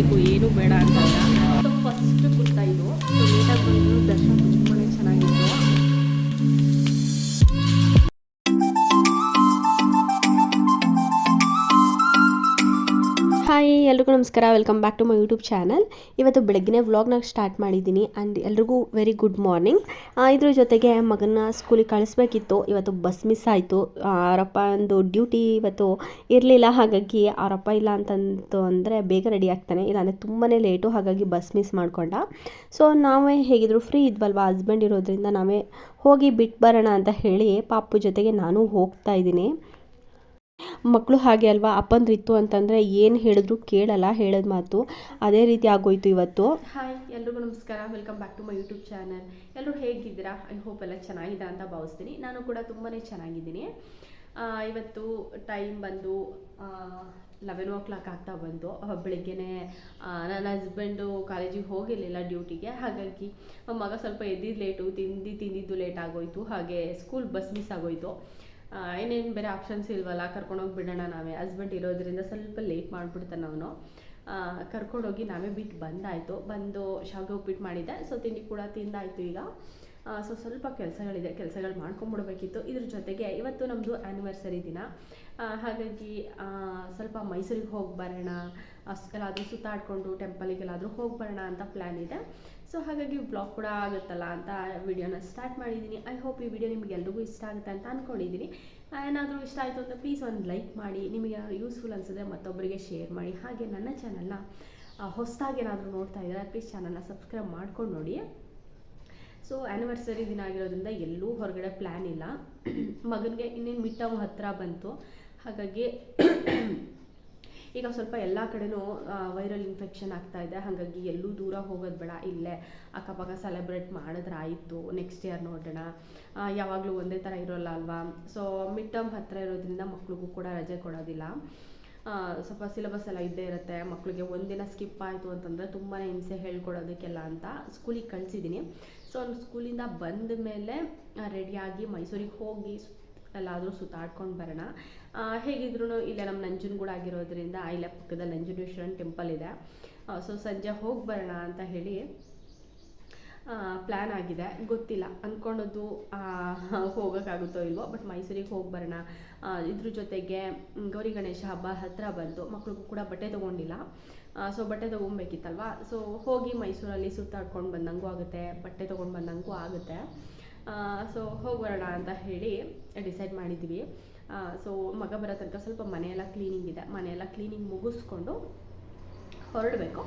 ತಿನ್ನಲೇಬೇಕು ಏನು ಬೇಡ ಅಂತಲ್ಲ ನಮಸ್ಕಾರ welcome back to my YouTube channel ಇವತ್ತು ಬೆಳಗ್ಗೆ ವ್ಲಾಗ್ನ ಸ್ಟಾರ್ಟ್ ಮಾಡಿದ್ದೀನಿ ಆ್ಯಂಡ್ ಎಲ್ರಿಗೂ ವೆರಿ ಗುಡ್ ಮಾರ್ನಿಂಗ್ ಇದ್ರ ಜೊತೆಗೆ ಮಗನ ಸ್ಕೂಲಿಗೆ ಕಳಿಸ್ಬೇಕಿತ್ತು. ಇವತ್ತು ಬಸ್ ಮಿಸ್ ಆಯಿತು. ಅವರಪ್ಪ ಒಂದು ಡ್ಯೂಟಿ ಇವತ್ತು ಇರಲಿಲ್ಲ, ಹಾಗಾಗಿ ಅವರಪ್ಪ ಇಲ್ಲ ಅಂತಂತು ಅಂದರೆ ಬೇಗ ರೆಡಿ ಆಗ್ತಾನೆ. ಇಲ್ಲಾಂದರೆ ತುಂಬಾ ಲೇಟು ಹಾಗಾಗಿ ಬಸ್ ಮಿಸ್ ಮಾಡಿಕೊಂಡ. ಸೊ ನಾವೇ ಹೇಗಿದ್ರು ಫ್ರೀ ಇದ್ವಲ್ವ? ಹಸ್ಬೆಂಡ್ ಇರೋದ್ರಿಂದ ನಾವೇ ಹೋಗಿ ಬಿಟ್ಟು ಬರೋಣ ಅಂತ ಹೇಳಿ ಪಾಪು ಜೊತೆಗೆ ನಾನು ಹೋಗ್ತಾ ಇದ್ದೀನಿ. ಮಕ್ಕಳು ಹಾಗೆ ಅಲ್ವಾ? ಅಪ್ಪಂದ್ರಿತ್ತು ಅಂತಂದರೆ ಏನು ಹೇಳಿದ್ರು ಕೇಳಲ್ಲ, ಹೇಳಿದ ಮಾತು. ಅದೇ ರೀತಿ ಆಗೋಯ್ತು ಇವತ್ತು. ಹಾಯ್ ಎಲ್ರಿಗೂ ನಮಸ್ಕಾರ. Welcome back to my YouTube channel ಎಲ್ಲರೂ ಹೇಗಿದ್ದೀರಾ? ಐ ಹೋಪ್ ಎಲ್ಲ ಚೆನ್ನಾಗಿದೆ ಅಂತ ಭಾವಿಸ್ತೀನಿ. ನಾನು ಕೂಡ ತುಂಬಾ ಚೆನ್ನಾಗಿದ್ದೀನಿ. ಇವತ್ತು ಟೈಮ್ ಬಂದು ಲೆವೆನ್ ಓ ಕ್ಲಾಕ್ ಆಗ್ತಾ ಬಂತು. ಬೆಳಿಗ್ಗೆನೇ ನನ್ನ ಹಸ್ಬೆಂಡು ಕಾಲೇಜಿಗೆ ಹೋಗಿರಲಿಲ್ಲ ಡ್ಯೂಟಿಗೆ ಹಾಗಾಗಿ, ಮಗ ಸ್ವಲ್ಪ ಎದ್ದಿದ್ದು ಲೇಟು ತಿಂದು, ತಿಂದಿದ್ದು ಲೇಟ್ ಆಗೋಯ್ತು. ಹಾಗೆ ಸ್ಕೂಲ್ ಬಸ್ ಮಿಸ್ ಆಗೋಯ್ತು. ಇನ್ನೇನು ಬೇರೆ ಆಪ್ಷನ್ಸ್ ಇಲ್ವಲ್ಲ ಕರ್ಕೊಂಡೋಗಿ ಬಿಡೋಣ ನಾವೇ. ಹಸ್ಬೆಂಡ್ ಇರೋದ್ರಿಂದ ಸ್ವಲ್ಪ ಲೇಟ್ ಮಾಡಿಬಿಡ್ತಾನೆ ಅವನು. ಕರ್ಕೊಂಡೋಗಿ ನಾವೇ ಬಿಟ್ಟು ಬಂದಾಯಿತು. ಬಂದು ಶಾವಿಗೆ ಉಪ್ಪಿಟ್ಟು ಮಾಡಿದ್ದೆ. ಸೊ, ತಿಂಡಿ ಕೂಡ ತಿಂದಾಯಿತು ಈಗ. ಸೊ ಸ್ವಲ್ಪ ಕೆಲಸಗಳಿದೆ, ಕೆಲಸಗಳು ಮಾಡ್ಕೊಂಡ್ಬಿಡ್ಬೇಕಿತ್ತು ಇದ್ರ ಜೊತೆಗೆ ಇವತ್ತು ನಮ್ಮದು ಆ್ಯನಿವರ್ಸರಿ ದಿನ. ಹಾಗಾಗಿ ಸ್ವಲ್ಪ ಮೈಸೂರಿಗೆ ಹೋಗಿ ಬರೋಣ ಎಲ್ಲಾದರೂ ಸುತ್ತಾಡಿಕೊಂಡು ಟೆಂಪಲಿಗೆಲ್ಲಾದರೂ ಹೋಗಿ ಬರೋಣ ಅಂತ ಪ್ಲ್ಯಾನ್ ಇದೆ. ಸೊ ಹಾಗಾಗಿ ಬ್ಲಾಗ್ ಕೂಡ ಆಗುತ್ತಲ್ಲ ಅಂತ ವಿಡಿಯೋನ ಸ್ಟಾರ್ಟ್ ಮಾಡಿದ್ದೀನಿ. ಐ ಹೋಪ್ ಈ ವಿಡಿಯೋ ನಿಮಗೆ ಎಲ್ರಿಗೂ ಇಷ್ಟ ಆಗುತ್ತೆ ಅಂತ ಅಂದ್ಕೊಂಡಿದ್ದೀನಿ ಏನಾದರೂ ಇಷ್ಟ ಆಯಿತು ಅಂದರೆ ಪ್ಲೀಸ್ ಒಂದು ಲೈಕ್ ಮಾಡಿ, ನಿಮಗೆ ಯೂಸ್ಫುಲ್ ಅನಿಸಿದ್ರೆ ಮತ್ತೊಬ್ಬರಿಗೆ ಶೇರ್ ಮಾಡಿ. ಹಾಗೆ ನನ್ನ ಚಾನಲ್ನ ಹೊಸದಾಗಿ ಏನಾದರೂ ನೋಡ್ತಾ ಇದ್ದಾರೆ ಪ್ಲೀಸ್ ಚಾನಲ್ನ ಸಬ್ಸ್ಕ್ರೈಬ್ ಮಾಡ್ಕೊಂಡು ನೋಡಿ. ಸೊ ಆ್ಯನಿವರ್ಸರಿ ದಿನ ಆಗಿರೋದ್ರಿಂದ ಎಲ್ಲೂ ಹೊರಗಡೆ ಪ್ಲ್ಯಾನ್ ಇಲ್ಲ. ಮಗನಿಗೆ ಇನ್ನೇನು ಮಿಡ್ ಟರ್ಮ್ ಹತ್ತಿರ ಬಂತು. ಹಾಗಾಗಿ ಈಗ ಸ್ವಲ್ಪ ಎಲ್ಲ ಕಡೆನೂ ವೈರಲ್ ಇನ್ಫೆಕ್ಷನ್ ಆಗ್ತಾ ಇದೆ. ಹಾಗಾಗಿ ಎಲ್ಲೂ ದೂರ ಹೋಗೋದು ಬೇಡ, ಇಲ್ಲೇ ಅಕ್ಕಪಕ್ಕ ಸೆಲೆಬ್ರೇಟ್ ಮಾಡಿದ್ರೆ ಆಯಿತು ನೆಕ್ಸ್ಟ್ ಇಯರ್ ನೋಡೋಣ ಯಾವಾಗಲೂ ಒಂದೇ ಥರ ಇರೋಲ್ಲ ಅಲ್ವಾ? ಸೊ ಮಿಡ್ ಟರ್ಮ್ ಹತ್ತಿರ ಇರೋದ್ರಿಂದ ಮಕ್ಳಿಗೂ ಕೂಡ ರಜೆ ಕೊಡೋದಿಲ್ಲ. ಸ್ವಲ್ಪ ಸಿಲೆಬಸ್ ಎಲ್ಲ ಇದ್ದೇ ಇರುತ್ತೆ. ಮಕ್ಕಳಿಗೆ ಒಂದಿನ ಸ್ಕಿಪ್ ಆಯಿತು ಅಂತಂದರೆ ತುಂಬಾ ಹಿಂಸೆ ಹೇಳ್ಕೊಡೋದಕ್ಕೆಲ್ಲ ಅಂತ ಸ್ಕೂಲಿಗೆ ಕಳಿಸಿದ್ದೀನಿ ಸೊ ಅವ್ನು ಸ್ಕೂಲಿಂದ ಬಂದ ಮೇಲೆ ರೆಡಿಯಾಗಿ ಮೈಸೂರಿಗೆ ಹೋಗಿ ಎಲ್ಲಾದರೂ ಸುತ್ತಾಡ್ಕೊಂಡು ಬರೋಣ. ಹೇಗಿದ್ರು ಇಲ್ಲೇ ನಮ್ಮ ನಂಜನಗೂಡ ಆಗಿರೋದ್ರಿಂದ ಇಲ್ಲೇ ಪಕ್ಕದಲ್ಲಿ ನಂಜನೇಶ್ವರನ ಟೆಂಪಲ್ ಇದೆ. ಸೊ ಸಂಜೆ ಹೋಗಿ ಬರೋಣ ಅಂತ ಹೇಳಿ ಪ್ಲ್ಯಾನ್ ಆಗಿದೆ. ಗೊತ್ತಿಲ್ಲ. ಅಂದ್ಕೊಂಡದ್ದು ಹೋಗೋಕ್ಕಾಗುತ್ತೋ ಇಲ್ವೋ ಬಟ್ ಮೈಸೂರಿಗೆ ಹೋಗಿ ಬರೋಣ. ಇದ್ರ ಜೊತೆಗೆ ಗೌರಿ ಗಣೇಶ ಹಬ್ಬ ಹತ್ತಿರ ಬಂತು. ಮಕ್ಳಿಗೂ ಕೂಡ ಬಟ್ಟೆ ತೊಗೊಂಡಿಲ್ಲ. ಸೊ ಬಟ್ಟೆ ತೊಗೊಬೇಕಿತ್ತಲ್ವಾ ಸೊ ಹೋಗಿ ಮೈಸೂರಲ್ಲಿ ಸುತ್ತಾಡ್ಕೊಂಡು ಬಂದಂಗೂ ಆಗುತ್ತೆ, ಬಟ್ಟೆ ತೊಗೊಂಡು ಬಂದಂಗೂ ಆಗುತ್ತೆ. ಸೊ ಹೋಗಿ ಬರೋಣ ಅಂತ ಹೇಳಿ ಡಿಸೈಡ್ ಮಾಡಿದ್ವಿ. ಸೊ ಮಗ ಬರೋ ತನಕ ಸ್ವಲ್ಪ ಮನೆಯೆಲ್ಲ ಕ್ಲೀನಿಂಗ್ ಇದೆ. ಮನೆಯೆಲ್ಲ ಕ್ಲೀನಿಂಗ್ ಮುಗಿಸ್ಕೊಂಡು ಹೊರಡಬೇಕು.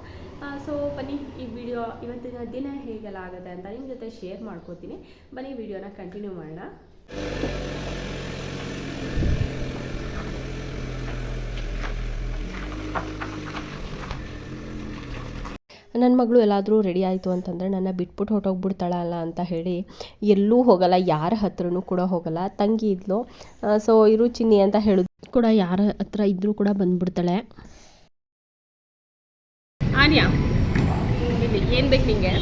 ಸೊ ಬನ್ನಿ, ಈ ವಿಡಿಯೋ ಇವತ್ತಿನ ದಿನ ಹೇಗೆಲ್ಲ ಆಗುತ್ತೆ ಅಂತ ನಿಮ್ಮ ಜೊತೆ ಶೇರ್ ಮಾಡ್ಕೋತೀನಿ. ಬನ್ನಿ ವಿಡಿಯೋನ ಕಂಟಿನ್ಯೂ ಮಾಡೋಣ. ನನ್ನ ಮಗಳು ಎಲ್ಲಾದರೂ ರೆಡಿ ಆಯಿತು ಅಂತಂದರೆ ನನ್ನ ಬಿಟ್ಬಿಟ್ಟು ಹೊರಟೋಗ್ಬಿಡ್ತಾಳಲ್ಲ ಅಂತ ಹೇಳಿ ಎಲ್ಲೂ ಹೋಗಲ್ಲ ಯಾರ ಹತ್ರನೂ ಕೂಡ ಹೋಗಲ್ಲ. ತಂಗಿ ಇದ್ಲು. ಸೊ ಇರು ಚಿನ್ನಿ ಅಂತ ಹೇಳೋದು ಕೂಡ ಯಾರ ಹತ್ರ ಇದ್ರೂ ಕೂಡ ಬಂದ್ಬಿಡ್ತಾಳೆ. ಆನ್ಯಾ ಏನು ಬೇಕು ನಿಂಗೆ?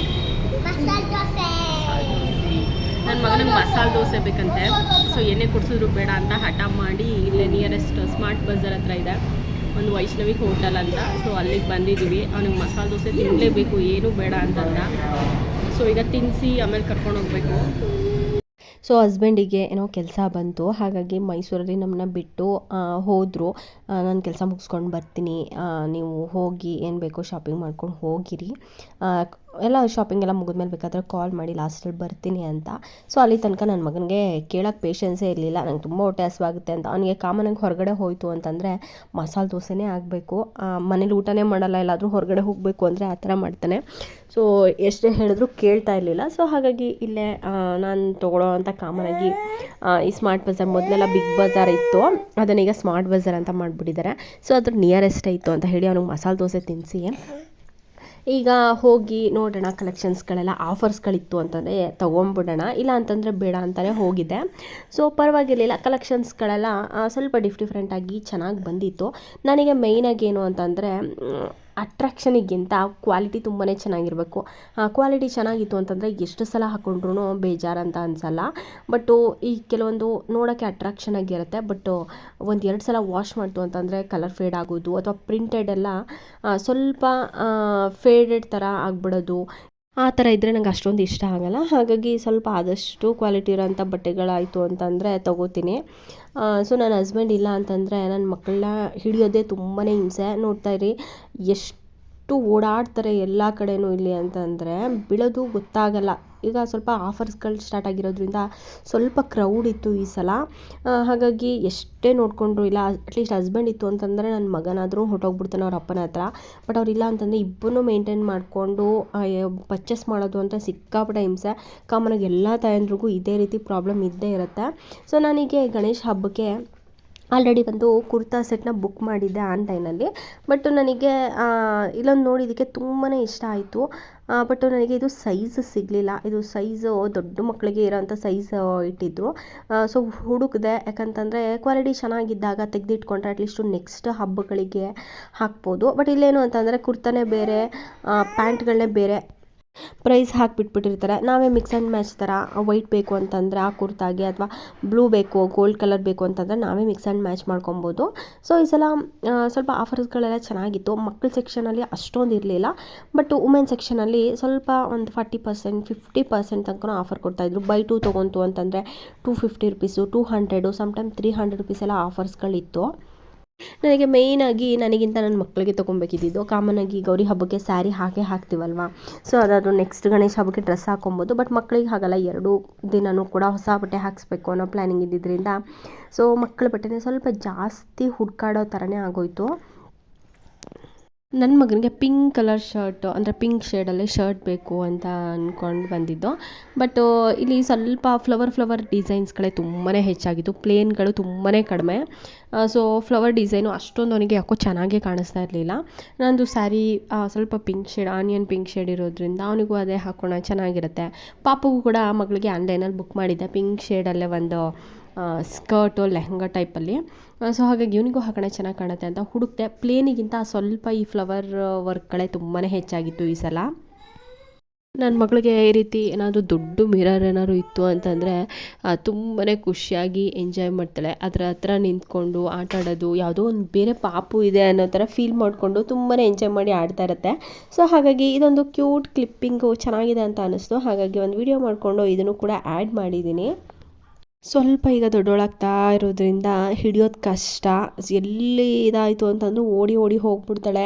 ನನ್ನ ಮಗನಿಗೆ ಮಸಾಲೆ ದೋಸೆ ಬೇಕಂತೆ. ಸೊ ಏನೇ ಕೊಡ್ಸಿದ್ರು ಬೇಡ ಅಂತ ಹಠ ಮಾಡಿ ಇಲ್ಲೇ ನಿಯರೆಸ್ಟ್ ಸ್ಮಾರ್ಟ್ ಬಜಾರ್ ಹತ್ರ ಇದೆ. ಒಂದು ವೈಷ್ಣವಿ ಹೋಟೆಲ್ ಅಂತ. ಸೊ ಅಲ್ಲಿಗೆ ಬಂದಿದ್ದೀವಿ ಅವ್ನಿಗೆ ಮಸಾಲೆ ದೋಸೆ ತಿನ್ನಲೇಬೇಕು ಏನೂ ಬೇಡ ಅಂತಂದ. ಸೊ ಈಗ ತಿನ್ನಿಸಿ ಆಮೇಲೆ ಕರ್ಕೊಂಡು ಹೋಗ್ಬೇಕು. ಸೊ ಹಸ್ಬೆಂಡಿಗೆ ಏನೋ ಕೆಲಸ ಬಂತು. ಹಾಗಾಗಿ ಮೈಸೂರಲ್ಲಿ ನಮ್ಮನ್ನ ಬಿಟ್ಟು ಹೋದರು. ನಾನು ಕೆಲಸ ಮುಗಿಸ್ಕೊಂಡು ಬರ್ತೀನಿ. ನೀವು ಹೋಗಿ ಏನು ಬೇಕೋ ಶಾಪಿಂಗ್ ಮಾಡ್ಕೊಂಡು ಹೋಗಿರಿ. ಎಲ್ಲ ಶಾಪಿಂಗ್ ಎಲ್ಲ ಮುಗಿದ್ಮೇಲೆ ಬೇಕಾದರೆ ಕಾಲ್ ಮಾಡಿ ಲಾಸ್ಟಲ್ಲಿ ಬರ್ತೀನಿ ಅಂತ. ಸೊ ಅಲ್ಲಿ ತನಕ ನನ್ನ ಮಗನಿಗೆ ಕೇಳೋಕ್ಕೆ ಪೇಷನ್ಸೇ ಇರಲಿಲ್ಲ. ನಂಗೆ ತುಂಬ ಹೊಟ್ಟೆ ಹಸುವಾಗುತ್ತೆ ಅಂತ. ಅವನಿಗೆ ಕಾಮನಾಗಿ ಹೊರಗಡೆ ಹೋಯಿತು ಅಂತಂದರೆ ಮಸಾಲೆ ದೋಸೆನೇ ಆಗಬೇಕು. ಮನೇಲಿ ಊಟನೇ ಮಾಡಲ್ಲ, ಎಲ್ಲಾದರೂ ಹೊರಗಡೆ ಹೋಗಬೇಕು ಅಂದರೆ ಆ ಥರ ಮಾಡ್ತಾನೆ. ಸೊ ಎಷ್ಟೇ ಹೇಳಿದ್ರು ಕೇಳ್ತಾ ಇರಲಿಲ್ಲ. ಸೊ ಹಾಗಾಗಿ ಇಲ್ಲೇ ನಾನು ತೊಗೊಳ್ಳೋ ಅಂತ ಕಾಮನಾಗಿ ಈ ಸ್ಮಾರ್ಟ್ ಬಜಾರ್ ಮೊದಲೆಲ್ಲ ಬಿಗ್ ಬಜಾರ್ ಇತ್ತು. ಅದನ್ನೀಗ ಸ್ಮಾರ್ಟ್ ಬಜಾರ್ ಅಂತ ಮಾಡಿಬಿಟ್ಟಿದ್ದಾರೆ ಸೊ ಅದ್ರ ನಿಯರೆಸ್ಟ್ ಇತ್ತು ಅಂತ ಹೇಳಿ ಅವ್ನಿಗೆ ಮಸಾಲೆ ದೋಸೆ ತಿನ್ನಿಸಿ ಈಗ ಹೋಗಿ ನೋಡೋಣ ಕಲೆಕ್ಷನ್ಸ್ಗಳೆಲ್ಲ ಆಫರ್ಸ್ಗಳಿತ್ತು ಅಂತಂದರೆ ತೊಗೊಂಬಿಡೋಣ, ಇಲ್ಲ ಅಂತಂದರೆ ಬೇಡ ಅಂತಲೇ ಹೋಗಿದ್ದೆ ಸೊ ಪರವಾಗಿರಲಿಲ್ಲ ಕಲೆಕ್ಷನ್ಸ್ಗಳೆಲ್ಲ ಸ್ವಲ್ಪ ಡಿಫ್ ಡಿಫ್ರೆಂಟಾಗಿ ಚೆನ್ನಾಗಿ ಬಂದಿತ್ತು. ನನಗೆ ಮೇಯ್ನಾಗಿ ಏನು ಅಂತಂದರೆ ಅಟ್ರಾಕ್ಷನಿಗಿಂತ ಕ್ವಾಲಿಟಿ ತುಂಬಾ ಚೆನ್ನಾಗಿರಬೇಕು. ಕ್ವಾಲಿಟಿ ಚೆನ್ನಾಗಿತ್ತು ಅಂತಂದರೆ ಎಷ್ಟು ಸಲ ಹಾಕ್ಕೊಂಡ್ರೂ ಬೇಜಾರಂತ ಅನಿಸಲ್ಲ. ಬಟ್ಟು ಈ ಕೆಲವೊಂದು ನೋಡೋಕ್ಕೆ ಅಟ್ರ್ಯಾಕ್ಷನ್ ಆಗಿರುತ್ತೆ. ಬಟ್ ಒಂದು ಎರಡು ಸಲ ವಾಶ್ ಮಾಡ್ತು ಅಂತಂದರೆ ಕಲರ್ ಫೇಡ್ ಆಗೋದು, ಅಥವಾ ಪ್ರಿಂಟೆಡ್ ಎಲ್ಲ ಸ್ವಲ್ಪ ಫೇಡೆಡ್ ಥರ ಆಗಿಬಿಡೋದು ಆ ಥರ ಇದ್ದರೆ ನಂಗೆ ಅಷ್ಟೊಂದು ಇಷ್ಟ ಆಗಲ್ಲ. ಹಾಗಾಗಿ ಸ್ವಲ್ಪ ಆದಷ್ಟು ಕ್ವಾಲಿಟಿ ಇರೋಂಥ ಬಟ್ಟೆಗಳಾಯಿತು ಅಂತಂದರೆ ತೊಗೋತೀನಿ. ಸೊ ನನ್ನ ಹಸ್ಬೆಂಡ್ ಇಲ್ಲ ಅಂತಂದರೆ ನನ್ನ ಮಕ್ಕಳನ್ನ ಹಿಡಿಯೋದೇ ತುಂಬಾ ಹಿಂಸೆ. ನೋಡ್ತಾ ಇರಿ, ಎಷ್ಟು ಓಡಾಡ್ತಾರೆ ಎಲ್ಲ ಕಡೆಯೂ ಇಲ್ಲಿ ಅಂತಂದರೆ ಬೀಳೋದು ಗೊತ್ತಾಗಲ್ಲ. ಈಗ ಸ್ವಲ್ಪ ಆಫರ್ಸ್ಗಳು ಸ್ಟಾರ್ಟ್ ಆಗಿರೋದ್ರಿಂದ ಸ್ವಲ್ಪ ಕ್ರೌಡ್ ಇತ್ತು ಈ ಸಲ. ಹಾಗಾಗಿ ಎಷ್ಟೇ ನೋಡಿಕೊಂಡ್ರು ಇಲ್ಲ ಅಟ್ಲೀಸ್ಟ್ ಹಸ್ಬೆಂಡ್ ಇತ್ತು ಅಂತಂದರೆ ನನ್ನ ಮಗನಾದರೂ ಹೊಟ್ಟೋಗ್ಬಿಡ್ತಾನೆ ಅವ್ರ ಅಪ್ಪನ ಹತ್ರ. ಬಟ್ ಅವ್ರಿಲ್ಲ ಅಂತಂದರೆ ಇಬ್ಬರನ್ನೂ ಮೇಂಟೈನ್ ಮಾಡಿಕೊಂಡು ಪರ್ಚೇಸ್ ಮಾಡೋದು ಅಂತ ಸಿಕ್ಕಾಪಟ್ಟೆ ಹಿಂಸೆ. ಕಾಮನಾಗಿ ಎಲ್ಲ ತಾಯಂದ್ರಿಗೂ ಇದೇ ರೀತಿ ಪ್ರಾಬ್ಲಮ್ ಇದ್ದೇ ಇರುತ್ತೆ. ಸೊ ನನಗೆ ಗಣೇಶ ಹಬ್ಬಕ್ಕೆ ಆಲ್ರೆಡಿ ಒಂದು ಕುರ್ತಾ ಸೆಟ್ನ ಬುಕ್ ಮಾಡಿದ್ದೆ ಆನ್ಲೈನಲ್ಲಿ. ಬಟ್ ನನಗೆ ಇಲ್ಲೊಂದು ನೋಡಿದ್ದಕ್ಕೆ ತುಂಬಾ ಇಷ್ಟ ಆಯಿತು. ಬಟ್ ನನಗೆ ಇದು ಸೈಜ್ ಸಿಗಲಿಲ್ಲ. ಇದು ಸೈಜು ದೊಡ್ಡ ಮಕ್ಕಳಿಗೆ ಇರೋಂಥ ಸೈಜ್ ಇಟ್ಟಿದ್ರು. ಸೊ ಹುಡುಕಿದೆ, ಯಾಕಂತಂದರೆ ಕ್ವಾಲಿಟಿ ಚೆನ್ನಾಗಿದ್ದಾಗ ತೆಗೆದಿಟ್ಕೊಂಡ್ರೆ ಅಟ್ಲೀಸ್ಟು ನೆಕ್ಸ್ಟ್ ಹಬ್ಬಗಳಿಗೆ ಹಾಕ್ಬೋದು. ಬಟ್ ಇಲ್ಲೇನು ಅಂತಂದರೆ ಕುರ್ತಾನೇ ಬೇರೆ ಪ್ಯಾಂಟ್ಗಳನ್ನೇ ಬೇರೆ. ಪ್ರೈಸ್ ಹಾಕಿಬಿಟ್ಬಿಟ್ಟಿರ್ತಾರೆ. ನಾವೇ ಮಿಕ್ಸ್ ಆ್ಯಂಡ್ ಮ್ಯಾಚ್ ಥರ ವೈಟ್ ಬೇಕು ಅಂತಂದರೆ ಆ ಕುರ್ತಾಗೆ ಅಥವಾ ಬ್ಲೂ ಬೇಕು, ಗೋಲ್ಡ್ ಕಲರ್ ಬೇಕು ಅಂತಂದರೆ ನಾವೇ ಮಿಕ್ಸ್ ಆ್ಯಂಡ್ ಮ್ಯಾಚ್ ಮಾಡ್ಕೊಬೋದು. ಸೊ, ಈ ಸಲ ಸ್ವಲ್ಪ ಆಫರ್ಸ್ಗಳೆಲ್ಲ ಚೆನ್ನಾಗಿತ್ತು. ಮಕ್ಕಳ ಸೆಕ್ಷನಲ್ಲಿ ಅಷ್ಟೊಂದು ಇರಲಿಲ್ಲ. ಬಟ್ ವುಮೆನ್ ಸೆಕ್ಷನಲ್ಲಿ ಸ್ವಲ್ಪ ಒಂದು ಫಾರ್ಟಿ ಪರ್ಸೆಂಟ್, ಫಿಫ್ಟಿ ಪರ್ಸೆಂಟ್ ತನಕ ಆಫರ್ ಕೊಡ್ತಾಯಿದ್ರು ಬೈ ಟೂ ತೊಗೊಂತು ಅಂತಂದರೆ two fifty rupees, two hundred sometime three hundred ರುಪೀಸೆಲ್ಲ ಆಫರ್ಸ್ಗಳಿತ್ತು. ನನಗೆ ಮೇಯ್ನಾಗಿ ನನಗಿಂತ ನನ್ನ ಮಕ್ಕಳಿಗೆ ತೊಗೊಬೇಕಿದ್ದು ಆಗಿ ಗೌರಿ ಹಬ್ಬಕ್ಕೆ ಸ್ಯಾರಿ ಹಾಕೇ ಹಾಕ್ತೀವಲ್ವ? ಸೊ ಅದಾದರೂ ನೆಕ್ಸ್ಟ್ ಗಣೇಶ ಹಬ್ಬಕ್ಕೆ ಡ್ರೆಸ್ ಹಾಕೊಬೋದು ಬಟ್ ಮಕ್ಕಳಿಗೆ ಹಾಗಲ್ಲ, ಎರಡು ದಿನವೂ ಕೂಡ ಹೊಸ ಬಟ್ಟೆ ಹಾಕಿಸ್ಬೇಕು ಅನ್ನೋ ಪ್ಲ್ಯಾನಿಂಗ್ ಇದ್ದಿದ್ದರಿಂದ ಸೊ ಮಕ್ಕಳ ಬಟ್ಟೆನೇ ಸ್ವಲ್ಪ ಜಾಸ್ತಿ ಹುಡ್ಕಾಡೋ ಥರನೇ ಆಗೋಯ್ತು. ನನ್ನ ಮಗನಿಗೆ ಪಿಂಕ್ ಕಲರ್ ಶರ್ಟ್ ಅಂದರೆ ಪಿಂಕ್ ಶೇಡಲ್ಲೇ ಶರ್ಟ್ ಬೇಕು ಅಂತ ಅಂದ್ಕೊಂಡು ಬಂದಿದ್ದು. ಬಟ್ ಇಲ್ಲಿ ಸ್ವಲ್ಪ ಫ್ಲವರ್ ಫ್ಲವರ್ ಡಿಸೈನ್ಸ್ಗಳೇ ತುಂಬಾ ಹೆಚ್ಚಾಗಿತ್ತು ಪ್ಲೇನ್ಗಳು ತುಂಬಾ ಕಡಿಮೆ. ಸೊ ಫ್ಲವರ್ ಡಿಸೈನು ಅಷ್ಟೊಂದು ಅವನಿಗೆ ಯಾಕೋ ಚೆನ್ನಾಗೇ ಕಾಣಿಸ್ತಾ ಇರಲಿಲ್ಲ. ನಂದು ಸ್ಯಾರಿ ಸ್ವಲ್ಪ pink shade onion pink shade ಇರೋದ್ರಿಂದ ಅವನಿಗೂ ಅದೇ ಹಾಕೋಣ ಚೆನ್ನಾಗಿರುತ್ತೆ. ಪಾಪಗೂ ಕೂಡ ಮಗಳಿಗೆ ಆನ್ಲೈನಲ್ಲಿ ಬುಕ್ ಮಾಡಿದ್ದೆ ಪಿಂಕ್ ಶೇಡಲ್ಲೇ ಒಂದು ಸ್ಕರ್ಟು ಲೆಹಂಗಾ ಟೈಪಲ್ಲಿ ಸೊ ಹಾಗಾಗಿ ಇವನಿಗೂ ಹಾಕೋಣ ಚೆನ್ನಾಗಿ ಕಾಣುತ್ತೆ ಅಂತ ಹುಡುಕ್ತೆ ಪ್ಲೇನಿಗಿಂತ ಸ್ವಲ್ಪ ಈ ಫ್ಲವರ್ ವರ್ಕ್ಗಳೇ ತುಂಬಾ ಹೆಚ್ಚಾಗಿತ್ತು ಈ ಸಲ. ನನ್ನ ಮಗಳಿಗೆ ಈ ರೀತಿ ಏನಾದರೂ ದೊಡ್ಡ ಮಿರರ್ ಏನಾದ್ರು ಇತ್ತು ಅಂತಂದರೆ ತುಂಬಾ ಖುಷಿಯಾಗಿ ಎಂಜಾಯ್ ಮಾಡ್ತಾಳೆ. ಅದರ ಹತ್ರ ನಿಂತ್ಕೊಂಡು ಆಟ ಆಡೋದು, ಯಾವುದೋ ಒಂದು ಬೇರೆ ಪಾಪು ಇದೆ ಅನ್ನೋ ಥರ ಫೀಲ್ ಮಾಡಿಕೊಂಡು ತುಂಬಾ ಎಂಜಾಯ್ ಮಾಡಿ ಆಡ್ತಾ ಇರುತ್ತೆ. ಸೊ ಹಾಗಾಗಿ ಇದೊಂದು ಕ್ಯೂಟ್ ಕ್ಲಿಪ್ಪಿಂಗು ಚೆನ್ನಾಗಿದೆ ಅಂತ ಅನ್ನಿಸ್ತು ಹಾಗಾಗಿ ಒಂದು ವಿಡಿಯೋ ಮಾಡಿಕೊಂಡು ಇದನ್ನು ಕೂಡ ಆ್ಯಡ್ ಮಾಡಿದ್ದೀನಿ. ಸ್ವಲ್ಪ ಈಗ ದೊಡ್ಡೋಳಾಗ್ತಾ ಇರೋದ್ರಿಂದ ಹಿಡಿಯೋದು ಕಷ್ಟ. ಎಲ್ಲಿ ಇದಾಯಿತು ಅಂತಂದು ಓಡಿ ಓಡಿ ಹೋಗ್ಬಿಡ್ತಾಳೆ.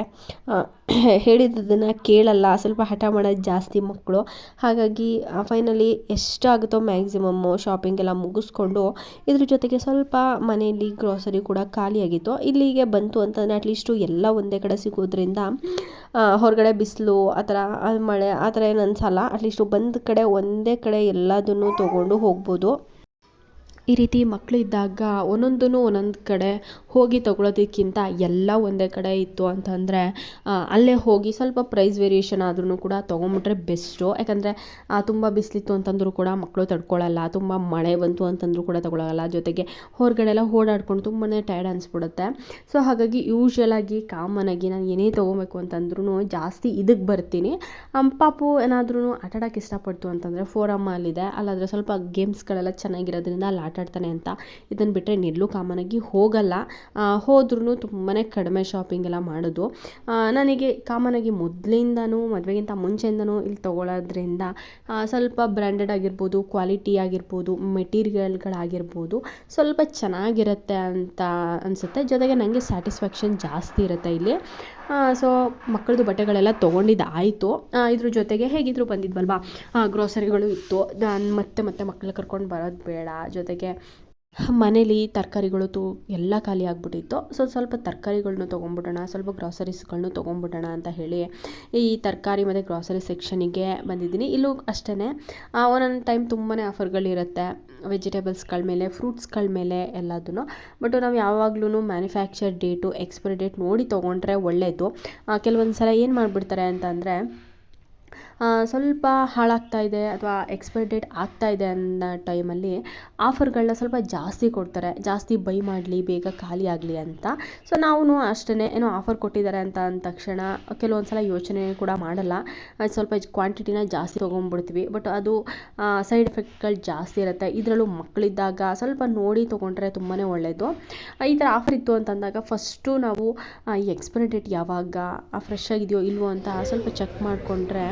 ಹೇಳಿದ್ದನ್ನು ಕೇಳಲ್ಲ. ಸ್ವಲ್ಪ ಹಠ ಮಾಡೋದು ಜಾಸ್ತಿ ಮಕ್ಕಳು. ಹಾಗಾಗಿ ಫೈನಲಿ ಎಷ್ಟಾಗುತ್ತೋ ಮ್ಯಾಕ್ಸಿಮಮ್ಮು ಶಾಪಿಂಗ್ ಎಲ್ಲ ಮುಗಿಸ್ಕೊಂಡು ಇದ್ರ ಜೊತೆಗೆ ಸ್ವಲ್ಪ ಮನೆಯಲ್ಲಿ ಗ್ರೋಸರಿ ಕೂಡ ಖಾಲಿಯಾಗಿತ್ತು. ಇಲ್ಲಿಗೆ ಬಂತು ಅಂತಂದರೆ ಅಟ್ಲೀಸ್ಟು ಎಲ್ಲ ಒಂದೇ ಕಡೆ ಸಿಗೋದ್ರಿಂದ ಹೊರಗಡೆ ಬಿಸಿಲು, ಆ ಥರ ಮಳೆ, ಆ ಥರ ಏನು ಅನಿಸಲ್ಲ. ಅಟ್ಲೀಸ್ಟು ಬಂದ ಕಡೆ ಒಂದೇ ಕಡೆ ಎಲ್ಲದನ್ನು ತೊಗೊಂಡು ಹೋಗ್ಬೋದು. ಈ ರೀತಿ ಮಕ್ಕಳಿದ್ದಾಗ ಒಂದೊಂದೂ ಒಂದೊಂದು ಕಡೆ ಹೋಗಿ ತೊಗೊಳೋದಕ್ಕಿಂತ ಎಲ್ಲ ಒಂದೇ ಕಡೆ ಇತ್ತು ಅಂತಂದರೆ ಅಲ್ಲೇ ಹೋಗಿ ಸ್ವಲ್ಪ ಪ್ರೈಸ್ ವೇರಿಯೇಷನ್ ಆದ್ರೂ ಕೂಡ ತೊಗೊಂಬಿಟ್ರೆ ಬೆಸ್ಟು ಯಾಕಂದರೆ ತುಂಬ ಬಿಸಿಲಿತ್ತು ಅಂತಂದರೂ ಕೂಡ ಮಕ್ಕಳು ತಡ್ಕೊಳ್ಳಲ್ಲ ತುಂಬ ಮಳೆ ಬಂತು ಅಂತಂದರೂ ಕೂಡ ತಗೊಳ್ಳೋಲ್ಲ ಜೊತೆಗೆ ಹೊರಗಡೆ ಎಲ್ಲ ಓಡಾಡ್ಕೊಂಡು ತುಂಬಾ ಟೈರ್ಡ್ ಅನಿಸ್ಬಿಡುತ್ತೆ. ಸೊ ಹಾಗಾಗಿ ಯೂಶ್ಯಲ್ಲಾಗಿ ಕಾಮನ್ ಆಗಿ ನಾನು ಏನೇ ತೊಗೊಬೇಕು ಅಂತಂದ್ರೂ ಜಾಸ್ತಿ ಇದಕ್ಕೆ ಬರ್ತೀನಿ. ಪಾಪು ಏನಾದ್ರೂ ಆಟಾಡೋಕೆ ಇಷ್ಟಪಡ್ತು ಅಂತಂದರೆ ಅಲ್ಲಿದೆ. ಅಲ್ಲಾದರೆ ಸ್ವಲ್ಪ ಗೇಮ್ಸ್ಗಳೆಲ್ಲ ಚೆನ್ನಾಗಿರೋದ್ರಿಂದ ಅಲ್ಲಿ ಆಟಾಡ್ತಾನೆ ಅಂತ. ಇದನ್ನು ಬಿಟ್ಟರೆ ಕಾಮನ್ ಕಾಮನಾಗಿ ಹೋಗಲ್ಲ. ಹೋದ್ರೂ ತುಂಬಾ ಕಡಿಮೆ ಶಾಪಿಂಗ್ ಎಲ್ಲ ಮಾಡೋದು. ನನಗೆ ನನಗೆ ಕಾಮನಾಗಿ ಮೊದಲಿಂದನೂ, ಮದುವೆಗಿಂತ ಮುಂಚೆಯಿಂದನೂ ಇಲ್ಲಿ ತೊಗೊಳೋದ್ರಿಂದ ಸ್ವಲ್ಪ ಬ್ರ್ಯಾಂಡೆಡ್ ಆಗಿರ್ಬೋದು ಕ್ವಾಲಿಟಿ ಆಗಿರ್ಬೋದು ಮೆಟೀರಿಯಲ್ಗಳಾಗಿರ್ಬೋದು ಸ್ವಲ್ಪ ಚೆನ್ನಾಗಿರುತ್ತೆ ಅಂತ ಅನಿಸುತ್ತೆ. ಜೊತೆಗೆ ನನಗೆ ಸ್ಯಾಟಿಸ್ಫ್ಯಾಕ್ಷನ್ ಜಾಸ್ತಿ ಇರುತ್ತೆ ಇಲ್ಲಿ. ಸೊ ಮಕ್ಕಳದು ಬಟ್ಟೆಗಳೆಲ್ಲ ತೊಗೊಂಡಿದ್ದಾಯಿತು. ಇದ್ರ ಜೊತೆಗೆ ಹೇಗಿದ್ರು ಬಂದಿದ್ವಲ್ವಾ? ಗ್ರೋಸರಿಗಳು ಇತ್ತು. ನಾನು ಮತ್ತೆ ಮತ್ತೆ ಮಕ್ಕಳು ಕರ್ಕೊಂಡು ಬರೋದು ಬೇಡ. ಜೊತೆಗೆ ಮನೇಲಿ ತರಕಾರಿಗಳು ತು ಎಲ್ಲ ಖಾಲಿ ಆಗಿಬಿಟ್ಟಿತ್ತು. ಸೊ ಸ್ವಲ್ಪ ತರಕಾರಿಗಳನ್ನೂ ತೊಗೊಂಬಿಡೋಣ, ಸ್ವಲ್ಪ ಗ್ರಾಸರೀಸ್ಗಳನ್ನೂ ತೊಗೊಂಬಿಡೋಣ ಅಂತ ಹೇಳಿ ಈ ತರಕಾರಿ ಮತ್ತು ಗ್ರಾಸರಿ ಸೆಕ್ಷನಿಗೆ ಬಂದಿದ್ದೀನಿ. ಇಲ್ಲೂ ಅಷ್ಟೇ ಒಂದೊಂದು ಟೈಮ್ ತುಂಬಾ ಆಫರ್ಗಳಿರುತ್ತೆ ವೆಜಿಟೇಬಲ್ಸ್ಗಳ ಮೇಲೆ ಫ್ರೂಟ್ಸ್ಗಳ ಮೇಲೆ ಎಲ್ಲದೂ ಬಟ್ ನಾವು ಯಾವಾಗ್ಲೂ ಮ್ಯಾನುಫ್ಯಾಕ್ಚರ್ ಡೇಟು ಎಕ್ಸ್ಪೈರಿ ಡೇಟ್ ನೋಡಿ ತೊಗೊಂಡ್ರೆ ಒಳ್ಳೆಯದು ಕೆಲವೊಂದು ಸಲ ಏನು ಮಾಡಿಬಿಡ್ತಾರೆ ಅಂತಂದರೆ ಸ್ವಲ್ಪ ಹಾಳಾಗ್ತಾ ಇದೆ ಅಥವಾ ಎಕ್ಸ್ಪೈರಿ ಡೇಟ್ ಆಗ್ತಾ ಇದೆ ಅನ್ನೋ ಟೈಮಲ್ಲಿ ಆಫರ್ಗಳನ್ನ ಸ್ವಲ್ಪ ಜಾಸ್ತಿ ಕೊಡ್ತಾರೆ. ಜಾಸ್ತಿ ಬೈ ಮಾಡಲಿ, ಬೇಗ ಖಾಲಿ ಆಗಲಿ ಅಂತ. ಸೊ ನಾವು ಅಷ್ಟೇ ಏನೋ ಆಫರ್ ಕೊಟ್ಟಿದ್ದಾರೆ ಅಂತ ಅಂದ ತಕ್ಷಣ ಕೆಲವೊಂದು ಸಲ ಯೋಚನೆ ಕೂಡ ಮಾಡಲ್ಲ. ಸ್ವಲ್ಪ ಕ್ವಾಂಟಿಟಿನ ಜಾಸ್ತಿ ತೊಗೊಂಡ್ಬಿಡ್ತೀವಿ. ಬಟ್ ಅದು ಸೈಡ್ ಎಫೆಕ್ಟ್ಗಳು ಜಾಸ್ತಿ ಇರುತ್ತೆ. ಇದರಲ್ಲೂ ಮಕ್ಕಳಿದ್ದಾಗ ಸ್ವಲ್ಪ ನೋಡಿ ತೊಗೊಂಡ್ರೆ ತುಂಬಾ ಒಳ್ಳೆಯದು ಈ ಥರ ಆಫರ್ ಇತ್ತು ಅಂತಂದಾಗ ಫಸ್ಟು ನಾವು ಈ ಎಕ್ಸ್ಪೈರಿ ಡೇಟ್ ಯಾವಾಗ ಫ್ರೆಶ್ ಆಗಿದೆಯೋ ಇಲ್ವೋ ಅಂತ ಸ್ವಲ್ಪ ಚೆಕ್ ಮಾಡಿಕೊಂಡ್ರೆ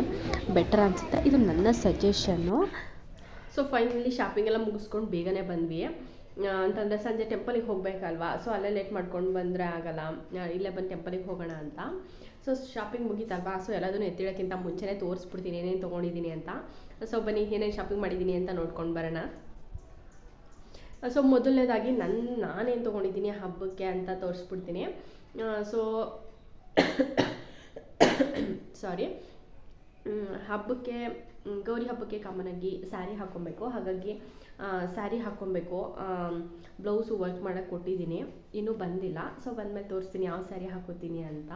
ಬೆಟರ್ ಅನಿಸುತ್ತೆ. ಇದು ನನ್ನ ಸಜೆಷನ್ನು ಸೊ ಫೈನಲಿ ಶಾಪಿಂಗ್ ಎಲ್ಲ ಮುಗಿಸ್ಕೊಂಡು ಬೇಗನೆ ಬಂದ್ವಿ. ಅಂತಂದರೆ ಸಂಜೆ ಟೆಂಪಲಿಗೆ ಹೋಗಬೇಕಲ್ವಾ? ಸೊ ಅಲ್ಲೇ ಲೇಟ್ ಮಾಡ್ಕೊಂಡು ಬಂದರೆ ಆಗಲ್ಲ. ಇಲ್ಲೇ ಬಂದು ಟೆಂಪಲಿಗೆ ಹೋಗೋಣ ಅಂತ. So shopping ಮುಗೀತಲ್ವಾ? ಸೊ ಎಲ್ಲದನ್ನು ಎತ್ತಿಡೋಕ್ಕಿಂತ ಮುಂಚೆನೇ ತೋರಿಸ್ಬಿಡ್ತೀನಿ. ಏನೇನು ತೊಗೊಂಡಿದ್ದೀನಿ ಅಂತ. ಸೊ ಬನ್ನಿ, ಏನೇನು ಶಾಪಿಂಗ್ ಮಾಡಿದ್ದೀನಿ ಅಂತ ನೋಡ್ಕೊಂಡು ಬರೋಣ. ಸೊ ಮೊದಲನೇದಾಗಿ ನನ್ನ ನಾನೇನು ತೊಗೊಂಡಿದ್ದೀನಿ ಹಬ್ಬಕ್ಕೆ ಅಂತ ತೋರಿಸ್ಬಿಡ್ತೀನಿ. ಸೊ ಸಾರಿ ಹಬ್ಬಕ್ಕೆ ಗೌರಿ ಹಬ್ಬಕ್ಕೆ ಕಾಮನಾಗಿ ಸ್ಯಾರಿ ಹಾಕ್ಕೊಬೇಕು ಹಾಗಾಗಿ ಸ್ಯಾರಿ ಹಾಕ್ಕೊಬೇಕು ಬ್ಲೌಸು ವರ್ಕ್ ಮಾಡೋಕ್ಕೆ ಕೊಟ್ಟಿದ್ದೀನಿ. ಇನ್ನೂ ಬಂದಿಲ್ಲ. ಸೊ ಬಂದಮೇಲೆ ತೋರಿಸ್ತೀನಿ ಯಾವ ಸ್ಯಾರಿ ಹಾಕೋತೀನಿ ಅಂತ.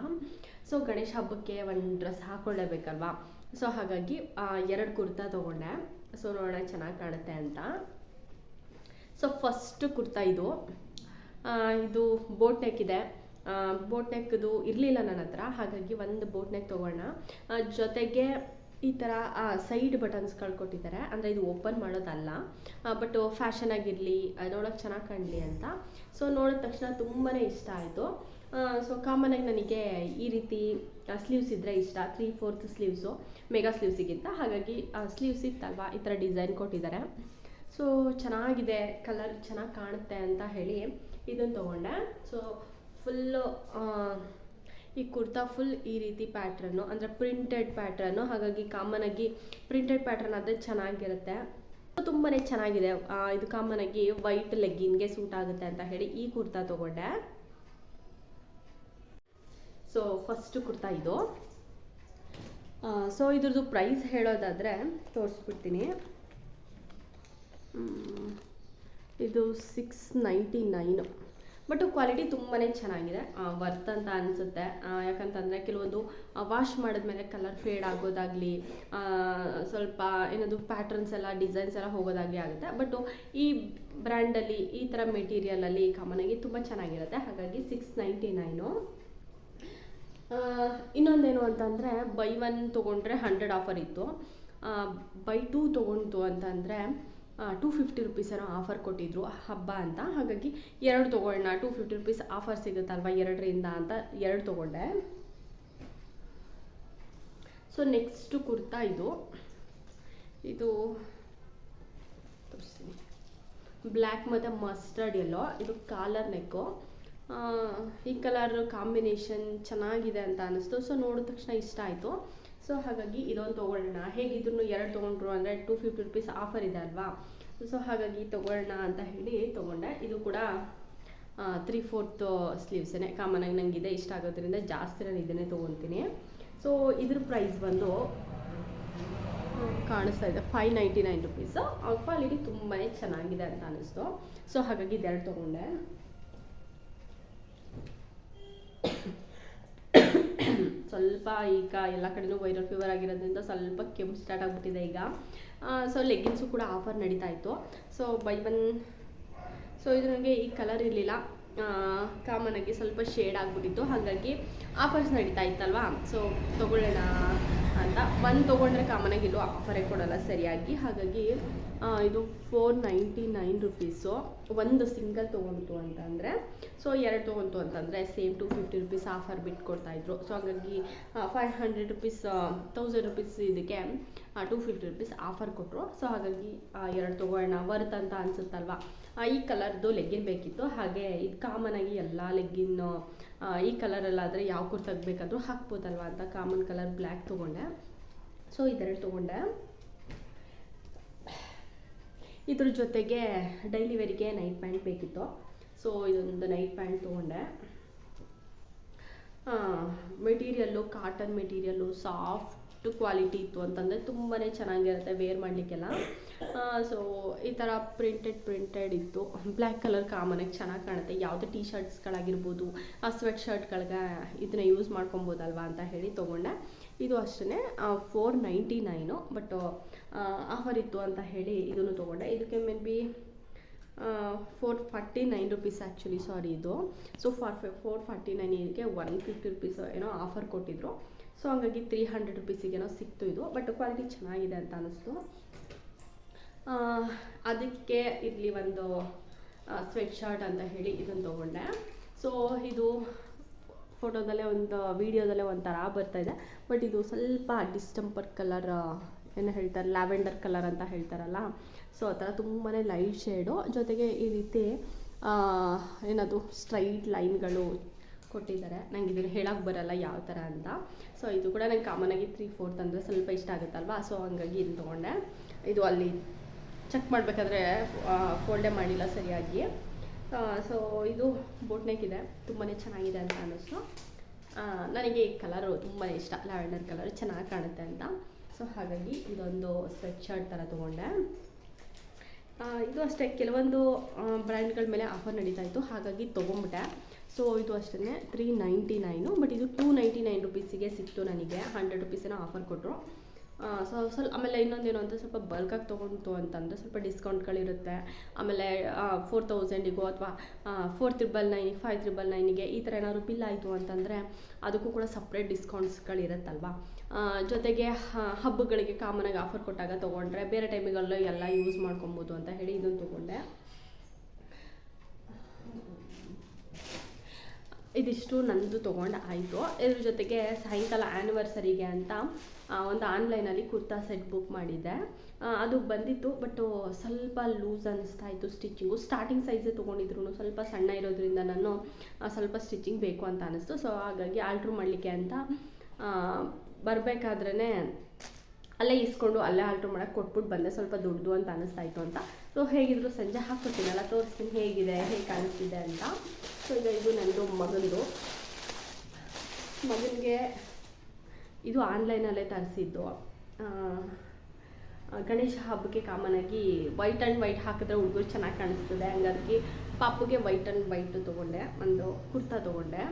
ಸೊ ಗಣೇಶ ಹಬ್ಬಕ್ಕೆ ಒಂದು ಡ್ರೆಸ್ ಹಾಕ್ಕೊಳ್ಳೇಬೇಕಲ್ವಾ ಸೊ ಹಾಗಾಗಿ ಎರಡು ಕುರ್ತಾ ತೊಗೊಂಡೆ. ಸೊ ನೋಡೋಣ ಚೆನ್ನಾಗಿ ಕಾಣುತ್ತೆ ಅಂತ. ಸೊ ಫಸ್ಟ್ ಕುರ್ತಾ ಇದು. ಇದು ಬೋಟ್ ನೆಕ್ ಇದೆ. ಬೋಟ್ ನೆಕ್ದು ಇರಲಿಲ್ಲ ನನ್ನ ಹತ್ರ. ಹಾಗಾಗಿ ಒಂದು ಬೋಟ್ ನೆಕ್ ತೊಗೋಣ ಜೊತೆಗೆ ಈ ಥರ ಸೈಡ್ ಬಟನ್ಸ್ಗಳು ಕೊಟ್ಟಿದ್ದಾರೆ. ಅಂದರೆ ಇದು ಓಪನ್ ಮಾಡೋದಲ್ಲ. ಬಟ್ ಫ್ಯಾಷನ್ ಆಗಿರಲಿ ನೋಡೋಕೆ ಚೆನ್ನಾಗಿ ಕಾಣಲಿ ಅಂತ. ಸೊ ನೋಡಿದ ತಕ್ಷಣ ತುಂಬಾ ಇಷ್ಟ ಆಯಿತು. ಸೊ ಕಾಮನಾಗಿ ನನಗೆ ಈ ರೀತಿ ಸ್ಲೀವ್ಸ್ ಇದ್ದರೆ ಇಷ್ಟ. ತ್ರೀ ಫೋರ್ತ್ ಸ್ಲೀವ್ಸು ಮೆಗಾ ಸ್ಲೀವ್ಸಿಗಿಂತ ಹಾಗಾಗಿ ಸ್ಲೀವ್ಸ್ ಇತ್ತಲ್ವ? ಈ ಥರ ಡಿಸೈನ್ ಕೊಟ್ಟಿದ್ದಾರೆ. ಸೊ ಚೆನ್ನಾಗಿದೆ. ಕಲರ್ ಚೆನ್ನಾಗಿ ಕಾಣುತ್ತೆ ಅಂತ ಹೇಳಿ ಇದನ್ನು ತೊಗೊಂಡೆ. ಸೊ ಫುಲ್ಲು ಈ ಕುರ್ತಾ ಫುಲ್ ಈ ರೀತಿ ಪ್ಯಾಟ್ರನ್ನು ಅಂದರೆ ಪ್ರಿಂಟೆಡ್ ಪ್ಯಾಟ್ರನ್ನು ಹಾಗಾಗಿ ಕಾಮನ್ ಆಗಿ ಪ್ರಿಂಟೆಡ್ ಪ್ಯಾಟ್ರನ್ ಆದರೆ ಚೆನ್ನಾಗಿರುತ್ತೆ. ತುಂಬಾ ಚೆನ್ನಾಗಿದೆ. ಇದು ಕಾಮನ್ ಆಗಿ ವೈಟ್ ಲೆಗ್ಗಿನ್ಗೆ ಸೂಟ್ ಆಗುತ್ತೆ ಅಂತ ಹೇಳಿ ಈ ಕುರ್ತಾ ತೊಗೊಂಡೆ. ಸೊ ಫಸ್ಟ್ ಕುರ್ತಾ ಇದು. ಸೊ ಇದ್ರದ್ದು ಪ್ರೈಸ್ ಹೇಳೋದಾದರೆ, ತೋರಿಸ್ಬಿಡ್ತೀನಿ. ಇದು six ninety nine but quality ತುಂಬಾ ಚೆನ್ನಾಗಿದೆ. ವರ್ತ್ ಅಂತ ಅನಿಸುತ್ತೆ. ಯಾಕಂತಂದರೆ ಕೆಲವೊಂದು ವಾಶ್ ಮಾಡಿದ್ಮೇಲೆ ಕಲರ್ ಫೇಡ್ ಆಗೋದಾಗಲಿ ಸ್ವಲ್ಪ ಏನದು ಪ್ಯಾಟ್ರನ್ಸ್ ಎಲ್ಲ ಡಿಸೈನ್ಸ್ ಎಲ್ಲ ಹೋಗೋದಾಗಲಿ ಆಗುತ್ತೆ. ಬಟ್ ಈ ಬ್ರ್ಯಾಂಡಲ್ಲಿ ಈ ಥರ ಮೆಟೀರಿಯಲಲ್ಲಿ ಕಾಮನಾಗಿ ತುಂಬ ಚೆನ್ನಾಗಿರುತ್ತೆ. ಹಾಗಾಗಿ ಸಿಕ್ಸ್ ನೈಂಟಿ ನೈನು ಇನ್ನೊಂದೇನು ಅಂತಂದರೆ ಬೈ ಒನ್ ತೊಗೊಂಡ್ರೆ ಹಂಡ್ರೆಡ್ ಆಫರ್ ಇತ್ತು. ಬೈ ಟೂ ತೊಗೊಂಡು ಅಂತಂದರೆ ಟೂ ಫಿಫ್ಟಿ ರುಪೀಸ್ ಏನೋ ಆಫರ್ ಕೊಟ್ಟಿದ್ರು ಹಬ್ಬ ಅಂತ. ಹಾಗಾಗಿ ಎರಡು ತೊಗೊಳ್ಳೋಣ ಟೂ ಫಿಫ್ಟಿ ರುಪೀಸ್ ಆಫರ್ ಸಿಗುತ್ತಲ್ವ ಎರಡರಿಂದ ಅಂತ ಎರಡು ತೊಗೊಂಡೆ. ಸೊ ನೆಕ್ಸ್ಟು ಕುರ್ತಾ ಇದು. ಇದು ತೋರಿಸ್ತೀನಿ. ಬ್ಲ್ಯಾಕ್ ಮತ್ತು ಮಸ್ಟರ್ಡ್ ಎಲ್ಲೋ ಇದು ಕಾಲರ್ ನೆಕ್ಕು ಈ ಕಲರ್ ಕಾಂಬಿನೇಷನ್ ಚೆನ್ನಾಗಿದೆ ಅಂತ ಅನ್ನಿಸ್ತು ಸೊ ನೋಡಿದ ತಕ್ಷಣ ಇಷ್ಟ ಆಯಿತು. ಸೊ ಹಾಗಾಗಿ ಇದೊಂದು ತೊಗೊಳ್ಳೋಣ. ಹೇಗಿದ್ರು ಎರಡು ತೊಗೊಂಡ್ರು ಅಂದರೆ ಟೂ ಫಿಫ್ಟಿ ರುಪೀಸ್ ಆಫರ್ ಇದೆ ಅಲ್ವಾ? ಸೊ ಹಾಗಾಗಿ ತೊಗೊಳ್ಳೋಣ ಅಂತ ಹೇಳಿ ತೊಗೊಂಡೆ. ಇದು ಕೂಡ ತ್ರೀ ಫೋರ್ತ್ ಸ್ಲೀವ್ಸೇ ಕಾಮನಾಗಿ ನನಗೆ ಇದೆ. ಇಷ್ಟ ಆಗೋದ್ರಿಂದ ಜಾಸ್ತಿ ನಾನು ಇದನ್ನೇ ತೊಗೊತೀನಿ ಸೊ ಇದ್ರ ಪ್ರೈಸ್ ಬಂದು ಕಾಣಿಸ್ತಾ ಇದೆ. Five ninety nine rupees quality ತುಂಬಾ ಚೆನ್ನಾಗಿದೆ ಅಂತ ಅನ್ನಿಸ್ತು ಸೊ ಹಾಗಾಗಿ ಇದೆರಡು ತೊಗೊಂಡೆ. ಸ್ವಲ್ಪ ಈಗ ಎಲ್ಲ ಕಡೆನೂ ವೈರಲ್ ಫೀವರ್ ಆಗಿರೋದ್ರಿಂದ ಸ್ವಲ್ಪ ಕೆಮ್ಮು ಸ್ಟಾರ್ಟ್ ಆಗಿಬಿಟ್ಟಿದೆ ಈಗ. ಸೊ ಲೆಗ್ಗಿನ್ಸು ಕೂಡ ಆಫರ್ ನಡೀತಾ ಇತ್ತು. ಸೊ ಬೈ ಒನ್ ಸೊ ಇದು ನನಗೆ ಈ ಕಲರ್ ಇರಲಿಲ್ಲ. ಕಾಮನಾಗಿ ಸ್ವಲ್ಪ ಶೇಡ್ ಆಗಿಬಿಟ್ಟಿತ್ತು. ಹಾಗಾಗಿ ಆಫರ್ಸ್ ನಡೀತಾ ಇತ್ತಲ್ವಾ? ಸೊ ತೊಗೊಳ್ಳೋಣ ಅಂತ. ಒಂದು ತೊಗೊಂಡ್ರೆ ಕಾಮನಾಗಿ ಎಲ್ಲೂ ಆಫರೇ ಕೊಡಲ್ಲ ಸರಿಯಾಗಿ. ಹಾಗಾಗಿ ಇದು ಫೋರ್ ನೈಂಟಿ ನೈನ್ ರುಪೀಸು ಒಂದು ಸಿಂಗಲ್ ತೊಗೊಂತು ಅಂತಂದರೆ ಸೊ ಎರಡು ತೊಗೊಂತು ಅಂತಂದರೆ same two fifty rupees offer ಬಿಟ್ಟು ಕೊಡ್ತಾಯಿದ್ರು ಸೊ ಹಾಗಾಗಿ five hundred rupees thousand rupees ಇದಕ್ಕೆ ಟೂ ಫಿಫ್ಟಿ ರುಪೀಸ್ ಆಫರ್ ಕೊಟ್ಟರು ಸೊ ಹಾಗಾಗಿ ಎರಡು ತೊಗೊಳ್ಳೋಣ. ವರ್ತ್ ಅಂತ ಅನಿಸುತ್ತಲ್ವ? ಈ ಕಲರ್ದು ಲೆಗ್ಗಿನ್ ಬೇಕಿತ್ತು. ಹಾಗೆ ಇದು ಕಾಮನ್ ಆಗಿ ಎಲ್ಲ ಲೆಗ್ಗಿನ್ನು ಈ ಕಲರಲ್ಲಾದರೆ ಯಾವ ಕುರ್ತಾಗ ಬೇಕಾದರೂ ಹಾಕ್ಬೋದಲ್ವ ಅಂತ ಕಾಮನ್ ಕಲರ್ ಬ್ಲ್ಯಾಕ್ ತೊಗೊಂಡೆ. ಸೊ ಇದೆರಡು ತೊಗೊಂಡೆ. ಇದ್ರ ಜೊತೆಗೆ ಡೈಲಿ ವೇರಿಗೆ ನೈಟ್ ಪ್ಯಾಂಟ್ ಬೇಕಿತ್ತು. ಸೊ ಇದೊಂದು ನೈಟ್ ಪ್ಯಾಂಟ್ ತೊಗೊಂಡೆ. Material cotton material soft quality ಇತ್ತು ಅಂತಂದರೆ ತುಂಬಾ ಚೆನ್ನಾಗಿರುತ್ತೆ ವೇರ್ ಮಾಡಲಿಕ್ಕೆಲ್ಲ. ಸೊ ಈ ಥರ ಪ್ರಿಂಟೆಡ್ ಪ್ರಿಂಟೆಡ್ ಇತ್ತು. ಬ್ಲ್ಯಾಕ್ ಕಲರ್ ಕಾಮನಾಗಿ ಚೆನ್ನಾಗಿ ಕಾಣುತ್ತೆ. ಯಾವುದೇ ಟೀ ಶರ್ಟ್ಸ್ಗಳಾಗಿರ್ಬೋದು ಆ ಸ್ವೆಟ್ ಶರ್ಟ್ಗಳಿಗೆ ಇದನ್ನ ಯೂಸ್ ಮಾಡ್ಕೊಬೋದಲ್ವಾ ಅಂತ ಹೇಳಿ ತೊಗೊಂಡೆ. ಇದು ಅಷ್ಟೇ four ninety nine but offer ಇತ್ತು ಅಂತ ಹೇಳಿ ಇದನ್ನು ತೊಗೊಂಡೆ. ಇದಕ್ಕೆ maybe four forty nine rupees actually sorry ಇದು. So for four forty nine ಇದಕ್ಕೆ ಒನ್ ಫಿಫ್ಟಿ ರುಪೀಸ್ ಏನೋ ಆಫರ್ ಕೊಟ್ಟಿದ್ರು. ಸೊ ಹಂಗಾಗಿ ತ್ರೀ ಹಂಡ್ರೆಡ್ ರುಪೀಸಿಗೇನೋ ಸಿಕ್ತು ಇದು ಬಟ್ ಕ್ವಾಲಿಟಿ ಚೆನ್ನಾಗಿದೆ ಅಂತ ಅನ್ನಿಸ್ತು ಅದಕ್ಕೆ ಇಲ್ಲಿ ಒಂದು ಸ್ವೆಟ್ ಶರ್ಟ್ ಅಂತ ಹೇಳಿ ಇದನ್ನು ತೊಗೊಂಡೆ. ಸೊ ಇದು ಫೋಟೋದಲ್ಲೇ ಒಂದು ವೀಡಿಯೋದಲ್ಲೇ ಒಂಥರ ಬರ್ತಾ ಇದೆ ಬಟ್ ಇದು ಸ್ವಲ್ಪ ಡಿಸ್ಟಂಪರ್ ಕಲರ್ ಏನು ಹೇಳ್ತಾರೆ ಲ್ಯಾವೆಂಡರ್ ಕಲರ್ ಅಂತ ಹೇಳ್ತಾರಲ್ಲ. ಸೊ ಆ ಥರ ತುಂಬಾ ಲೈಟ್ ಶೇಡು ಜೊತೆಗೆ ಈ ರೀತಿ ಏನದು ಸ್ಟ್ರೈಟ್ ಲೈನ್ಗಳು ಕೊಟ್ಟಿದ್ದಾರೆ. ನಂಗೆ ಇದನ್ನು ಹೇಳಕ್ಕೆ ಬರಲ್ಲ ಯಾವ ಥರ ಅಂತ. ಸೊ ಇದು ಕೂಡ ನಂಗೆ ಆಗಿ ತ್ರೀ ಫೋರ್ತ್ ಅಂದರೆ ಸ್ವಲ್ಪ ಇಷ್ಟ ಆಗುತ್ತಲ್ವಾ? ಸೊ ಹಂಗಾಗಿ ಇದನ್ನು ತೊಗೊಂಡೆ. ಇದು ಅಲ್ಲಿ ಚೆಕ್ ಮಾಡಬೇಕಾದ್ರೆ ಫೋಲ್ಡೇ ಮಾಡಿಲ್ಲ ಸರಿಯಾಗಿ. ಸೊ ಇದು ಬೋಟ್ನೆಕ್ ಇದೆ. ತುಂಬಾ ಚೆನ್ನಾಗಿದೆ ಅಂತ ಅನ್ನಿಸ್ತು. ನನಗೆ ಈ ಕಲರು ತುಂಬಾ ಇಷ್ಟ. ಲ್ಯಾವೆಂಡರ್ ಕಲರ್ ಚೆನ್ನಾಗಿ ಕಾಣುತ್ತೆ ಅಂತ. ಸೊ ಹಾಗಾಗಿ ಇದೊಂದು ಸ್ವೆಟ್ ಶರ್ಟ್ ಥರ ತೊಗೊಂಡೆ ಇದು ಅಷ್ಟೇ. ಕೆಲವೊಂದು ಬ್ರ್ಯಾಂಡ್ಗಳ ಮೇಲೆ ಆಫರ್ ನಡೀತಾ ಇತ್ತು. ಹಾಗಾಗಿ ತೊಗೊಂಬಿಟ್ಟೆ. ಸೊ ಇದು ಅಷ್ಟೇ ತ್ರೀ ನೈಂಟಿ ನೈನು ಬಟ್ ಇದು ಟೂ ನೈಂಟಿ ನೈನ್ ರುಪೀಸಿಗೆ ಸಿಕ್ತು ನನಗೆ. ಹಂಡ್ರೆಡ್ ರುಪೀಸಿನ ಆಫರ್ ಕೊಟ್ಟರು ಸೊ ಸ್ವಲ್ಪ, ಆಮೇಲೆ ಇನ್ನೊಂದೇನು ಅಂದರೆ ಸ್ವಲ್ಪ ಬಲ್ಕಾಗಿ ತೊಗೊಂತು ಅಂತಂದರೆ ಸ್ವಲ್ಪ ಡಿಸ್ಕೌಂಟ್ಗಳಿರುತ್ತೆ ಆಮೇಲೆ ಫೋರ್ ತೌಸಂಡಿಗೋ ಅಥವಾ ಫೋರ್ ತ್ರಿಬಲ್ ನೈನಿಗೆ ಫೈವ್ ತ್ರಿಬಲ್ ನೈನಿಗೆ ಈ ಥರ ಏನಾದ್ರು ಬಿಲ್ ಆಯಿತು ಅಂತಂದರೆ ಅದಕ್ಕೂ ಕೂಡ ಸಪ್ರೇಟ್ ಡಿಸ್ಕೌಂಟ್ಸ್ಗಳಿರುತ್ತಲ್ವ ಜೊತೆಗೆ ಹಬ್ಬಗಳಿಗೆ ಕಾಮನಾಗಿ ಆಫರ್ ಕೊಟ್ಟಾಗ ತೊಗೊಂಡ್ರೆ ಬೇರೆ ಟೈಮಿಗೆಲ್ಲ ಎಲ್ಲ ಯೂಸ್ ಮಾಡ್ಕೊಬೋದು ಅಂತ ಹೇಳಿ ಇದನ್ನು ತೊಗೊಂಡೆ. ಇದಿಷ್ಟು ನಂದು ತೊಗೊಂಡು ಆಯಿತು. ಇದ್ರ ಜೊತೆಗೆ ಸಾಯಂಕಾಲ ಆ್ಯನಿವರ್ಸರಿಗೆ ಅಂತ ಒಂದು ಆನ್ಲೈನಲ್ಲಿ ಕುರ್ತಾ ಸೆಟ್ ಬುಕ್ ಮಾಡಿದ್ದೆ. ಅದು ಬಂದಿತ್ತು ಬಟ್ ಸ್ವಲ್ಪ ಲೂಸ್ ಅನ್ನಿಸ್ತಾ ಇತ್ತು ಸ್ಟಿಚಿಂಗು ಸ್ಟಾರ್ಟಿಂಗ್ ಸೈಜೇ ತೊಗೊಂಡಿದ್ರು ಸ್ವಲ್ಪ ಸಣ್ಣ ಇರೋದ್ರಿಂದ ನಾನು ಸ್ವಲ್ಪ ಸ್ಟಿಚಿಂಗ್ ಬೇಕು ಅಂತ ಅನ್ನಿಸ್ತು ಸೊ ಹಾಗಾಗಿ ಆಲ್ಟ್ರ್ ಮಾಡಲಿಕ್ಕೆ ಅಂತ ಬರಬೇಕಾದ್ರೇ ಅಲ್ಲೇ ಇಸ್ಕೊಂಡು ಅಲ್ಲೇ ಆಲ್ಟ್ರ್ ಮಾಡಕ್ಕೆ ಕೊಟ್ಬಿಟ್ಟು ಬಂದೆ. ಸ್ವಲ್ಪ ದುಡ್ಡು ಅಂತ ಅನ್ನಿಸ್ತಾ ಇತ್ತು ಅಂತ. ಸೊ ಹೇಗಿದ್ರು ಸಂಜೆ ಹಾಕ್ಕೊಡ್ತೀನಲ್ಲ ತೋರಿಸ್ತೀನಿ ಹೇಗಿದೆ, ಹೇಗೆ ಕಾಣಿಸ್ತಿದೆ ಅಂತ. ಸೊ, ಈಗ ಇದು ನನ್ನದು ಮಗನದು ಮಗನಿಗೆ ಇದು ಆನ್ಲೈನಲ್ಲೇ ತರಿಸಿದ್ದು. ಗಣೇಶ ಹಬ್ಬಕ್ಕೆ ಕಾಮನಾಗಿ ವೈಟ್ ಆ್ಯಂಡ್ ವೈಟ್ ಹಾಕಿದ್ರೆ ಹುಡುಗರು ಚೆನ್ನಾಗಿ ಕಾಣಿಸ್ತದೆ. ಹಂಗಾಗಿ ಪಾಪುಗೆ ವೈಟ್ ಆ್ಯಂಡ್ ವೈಟ್ ತೊಗೊಂಡೆ, ಒಂದು ಕುರ್ತಾ ತೊಗೊಂಡೆ.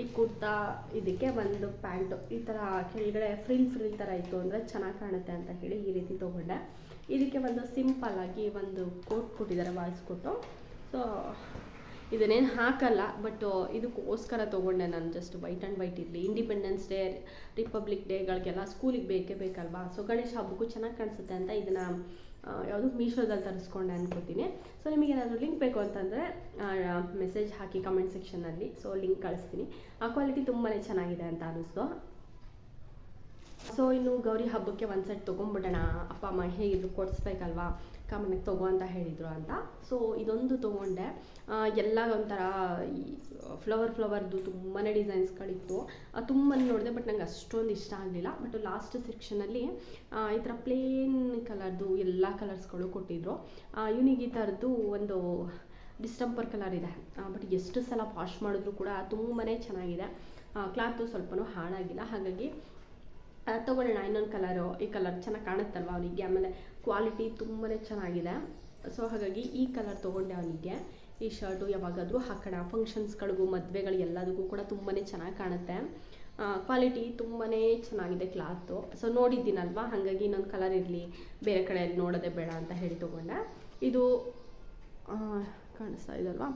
ಈ ಕುರ್ತಾ ಇದಕ್ಕೆ ಒಂದು ಪ್ಯಾಂಟು, ಈ ಥರ ಕೆಳಗಡೆ ಫ್ರಿಲ್ ಫ್ರಿಲ್ ಥರ ಇತ್ತು ಅಂದರೆ ಚೆನ್ನಾಗಿ ಕಾಣುತ್ತೆ ಅಂತ ಹೇಳಿ ಈ ರೀತಿ ತೊಗೊಂಡೆ. ಇದಕ್ಕೆ ಒಂದು ಸಿಂಪಲ್ ಆಗಿ ಒಂದು ಕೋಟ್ ಕೊಟ್ಟಿದ್ದಾರೆ ವಾಯ್ಸ್ ಕೊಟ್ಟು ಸೊ ಇದನ್ನೇನು ಹಾಕಲ್ಲ ಬಟ್ ಇದಕ್ಕೋಸ್ಕರ ತೊಗೊಂಡೆ ನಾನು ಜಸ್ಟ್ ವೈಟ್ ಆ್ಯಂಡ್ ವೈಟ್ ಇರಲಿ. ಇಂಡಿಪೆಂಡೆನ್ಸ್ ಡೇ ರಿಪಬ್ಲಿಕ್ ಡೇಗಳಿಗೆಲ್ಲ ಸ್ಕೂಲಿಗೆ ಬೇಕೇ ಬೇಕಲ್ವಾ? ಸೊ ಗಣೇಶ ಹಬ್ಬಕ್ಕೂ ಚೆನ್ನಾಗಿ ಕಾಣಿಸುತ್ತೆ ಅಂತ ಇದನ್ನು ಯಾವುದು ಮೀಶೋದಲ್ಲಿ ತರಿಸ್ಕೊಂಡೆ ಅನ್ಕೋತೀನಿ. ಸೊ ನಿಮಗೆ ಏನಾದರೂ ಲಿಂಕ್ ಬೇಕು ಅಂತಂದರೆ ಮೆಸೇಜ್ ಹಾಕಿ ಕಮೆಂಟ್ ಸೆಕ್ಷನಲ್ಲಿ ಸೊ ಲಿಂಕ್ ಕಳಿಸ್ತೀನಿ. ಆ ಕ್ವಾಲಿಟಿ ತುಂಬಾ ಚೆನ್ನಾಗಿದೆ ಅಂತ ಅನ್ನಿಸ್ತು ಸೊ ಇನ್ನು ಗೌರಿ ಹಬ್ಬಕ್ಕೆ ಒಂದು ಸೆಟ್ ತೊಗೊಂಬಿಡೋಣ ಅಪ್ಪ, ಅಮ್ಮ ಹೇಗಿದ್ರು ಕೊಡಿಸ್ಬೇಕಲ್ವಾ? ಕಾಮನಾಗಿ ತಗೋ ಅಂತ ಹೇಳಿದರು ಅಂತ. ಸೊ ಇದೊಂದು ತೊಗೊಂಡೆ. ಎಲ್ಲ ಒಂಥರ ಫ್ಲವರ್ ಫ್ಲವರ್ದು ತುಂಬಾ ಡಿಸೈನ್ಸ್ಗಳಿತ್ತು ತುಂಬ ನೋಡಿದೆ ಬಟ್ ನಂಗೆ ಅಷ್ಟೊಂದು ಇಷ್ಟ ಆಗಲಿಲ್ಲ. ಬಟ್ ಲಾಸ್ಟ್ ಸೆಕ್ಷನಲ್ಲಿ ಈ ಥರ ಪ್ಲೇನ್ ಕಲರ್ದು ಎಲ್ಲ ಕಲರ್ಸ್ಗಳು ಕೊಟ್ಟಿದ್ರು. ಇವನಿಗೆ ಈ ಥರದ್ದು ಒಂದು ಡಿಸ್ಟಂಪರ್ ಕಲರ್ ಇದೆ. ಬಟ್ ಎಷ್ಟು ಸಲ ವಾಶ್ ಮಾಡಿದ್ರು ಕೂಡ ತುಂಬಾ ಚೆನ್ನಾಗಿದೆ. ಕ್ಲಾತು ಸ್ವಲ್ಪನೂ ಹಾಳಾಗಿಲ್ಲ. ಹಾಗಾಗಿ ತಗೊಳ್ಳೋಣ ಇನ್ನೊಂದು ಕಲರು ಈ ಕಲರ್ ಚೆನ್ನಾಗಿ ಕಾಣುತ್ತಲ್ವ ಅವನಿಗೆ? ಆಮೇಲೆ ಕ್ವಾಲಿಟಿ ತುಂಬಾ ಚೆನ್ನಾಗಿದೆ. ಸೊ ಹಾಗಾಗಿ ಈ ಕಲರ್ ತೊಗೊಂಡೆ ಅವನಿಗೆ. ಈ ಶರ್ಟು ಯಾವಾಗಾದರೂ ಹಾಕೋಣ. ಫಂಕ್ಷನ್ಸ್ಗಳಿಗೂ ಮದುವೆಗಳು ಎಲ್ಲದಕ್ಕೂ ಕೂಡ ತುಂಬಾ ಚೆನ್ನಾಗಿ ಕಾಣುತ್ತೆ. ಕ್ವಾಲಿಟಿ ತುಂಬಾ ಚೆನ್ನಾಗಿದೆ ಕ್ಲಾತು ಸೊ ನೋಡಿದ್ದೀನಲ್ವಾ? ಹಾಗಾಗಿ ಇನ್ನೊಂದು ಕಲರ್ ಇರಲಿ. ಬೇರೆ ಕಡೆಯಲ್ಲಿ ನೋಡೋದೇ ಬೇಡ ಅಂತ ಹೇಳಿ ತೊಗೊಂಡೆ. ಇದು ಕಾಣಿಸ್ತಾ ಇದಲ್ವಾ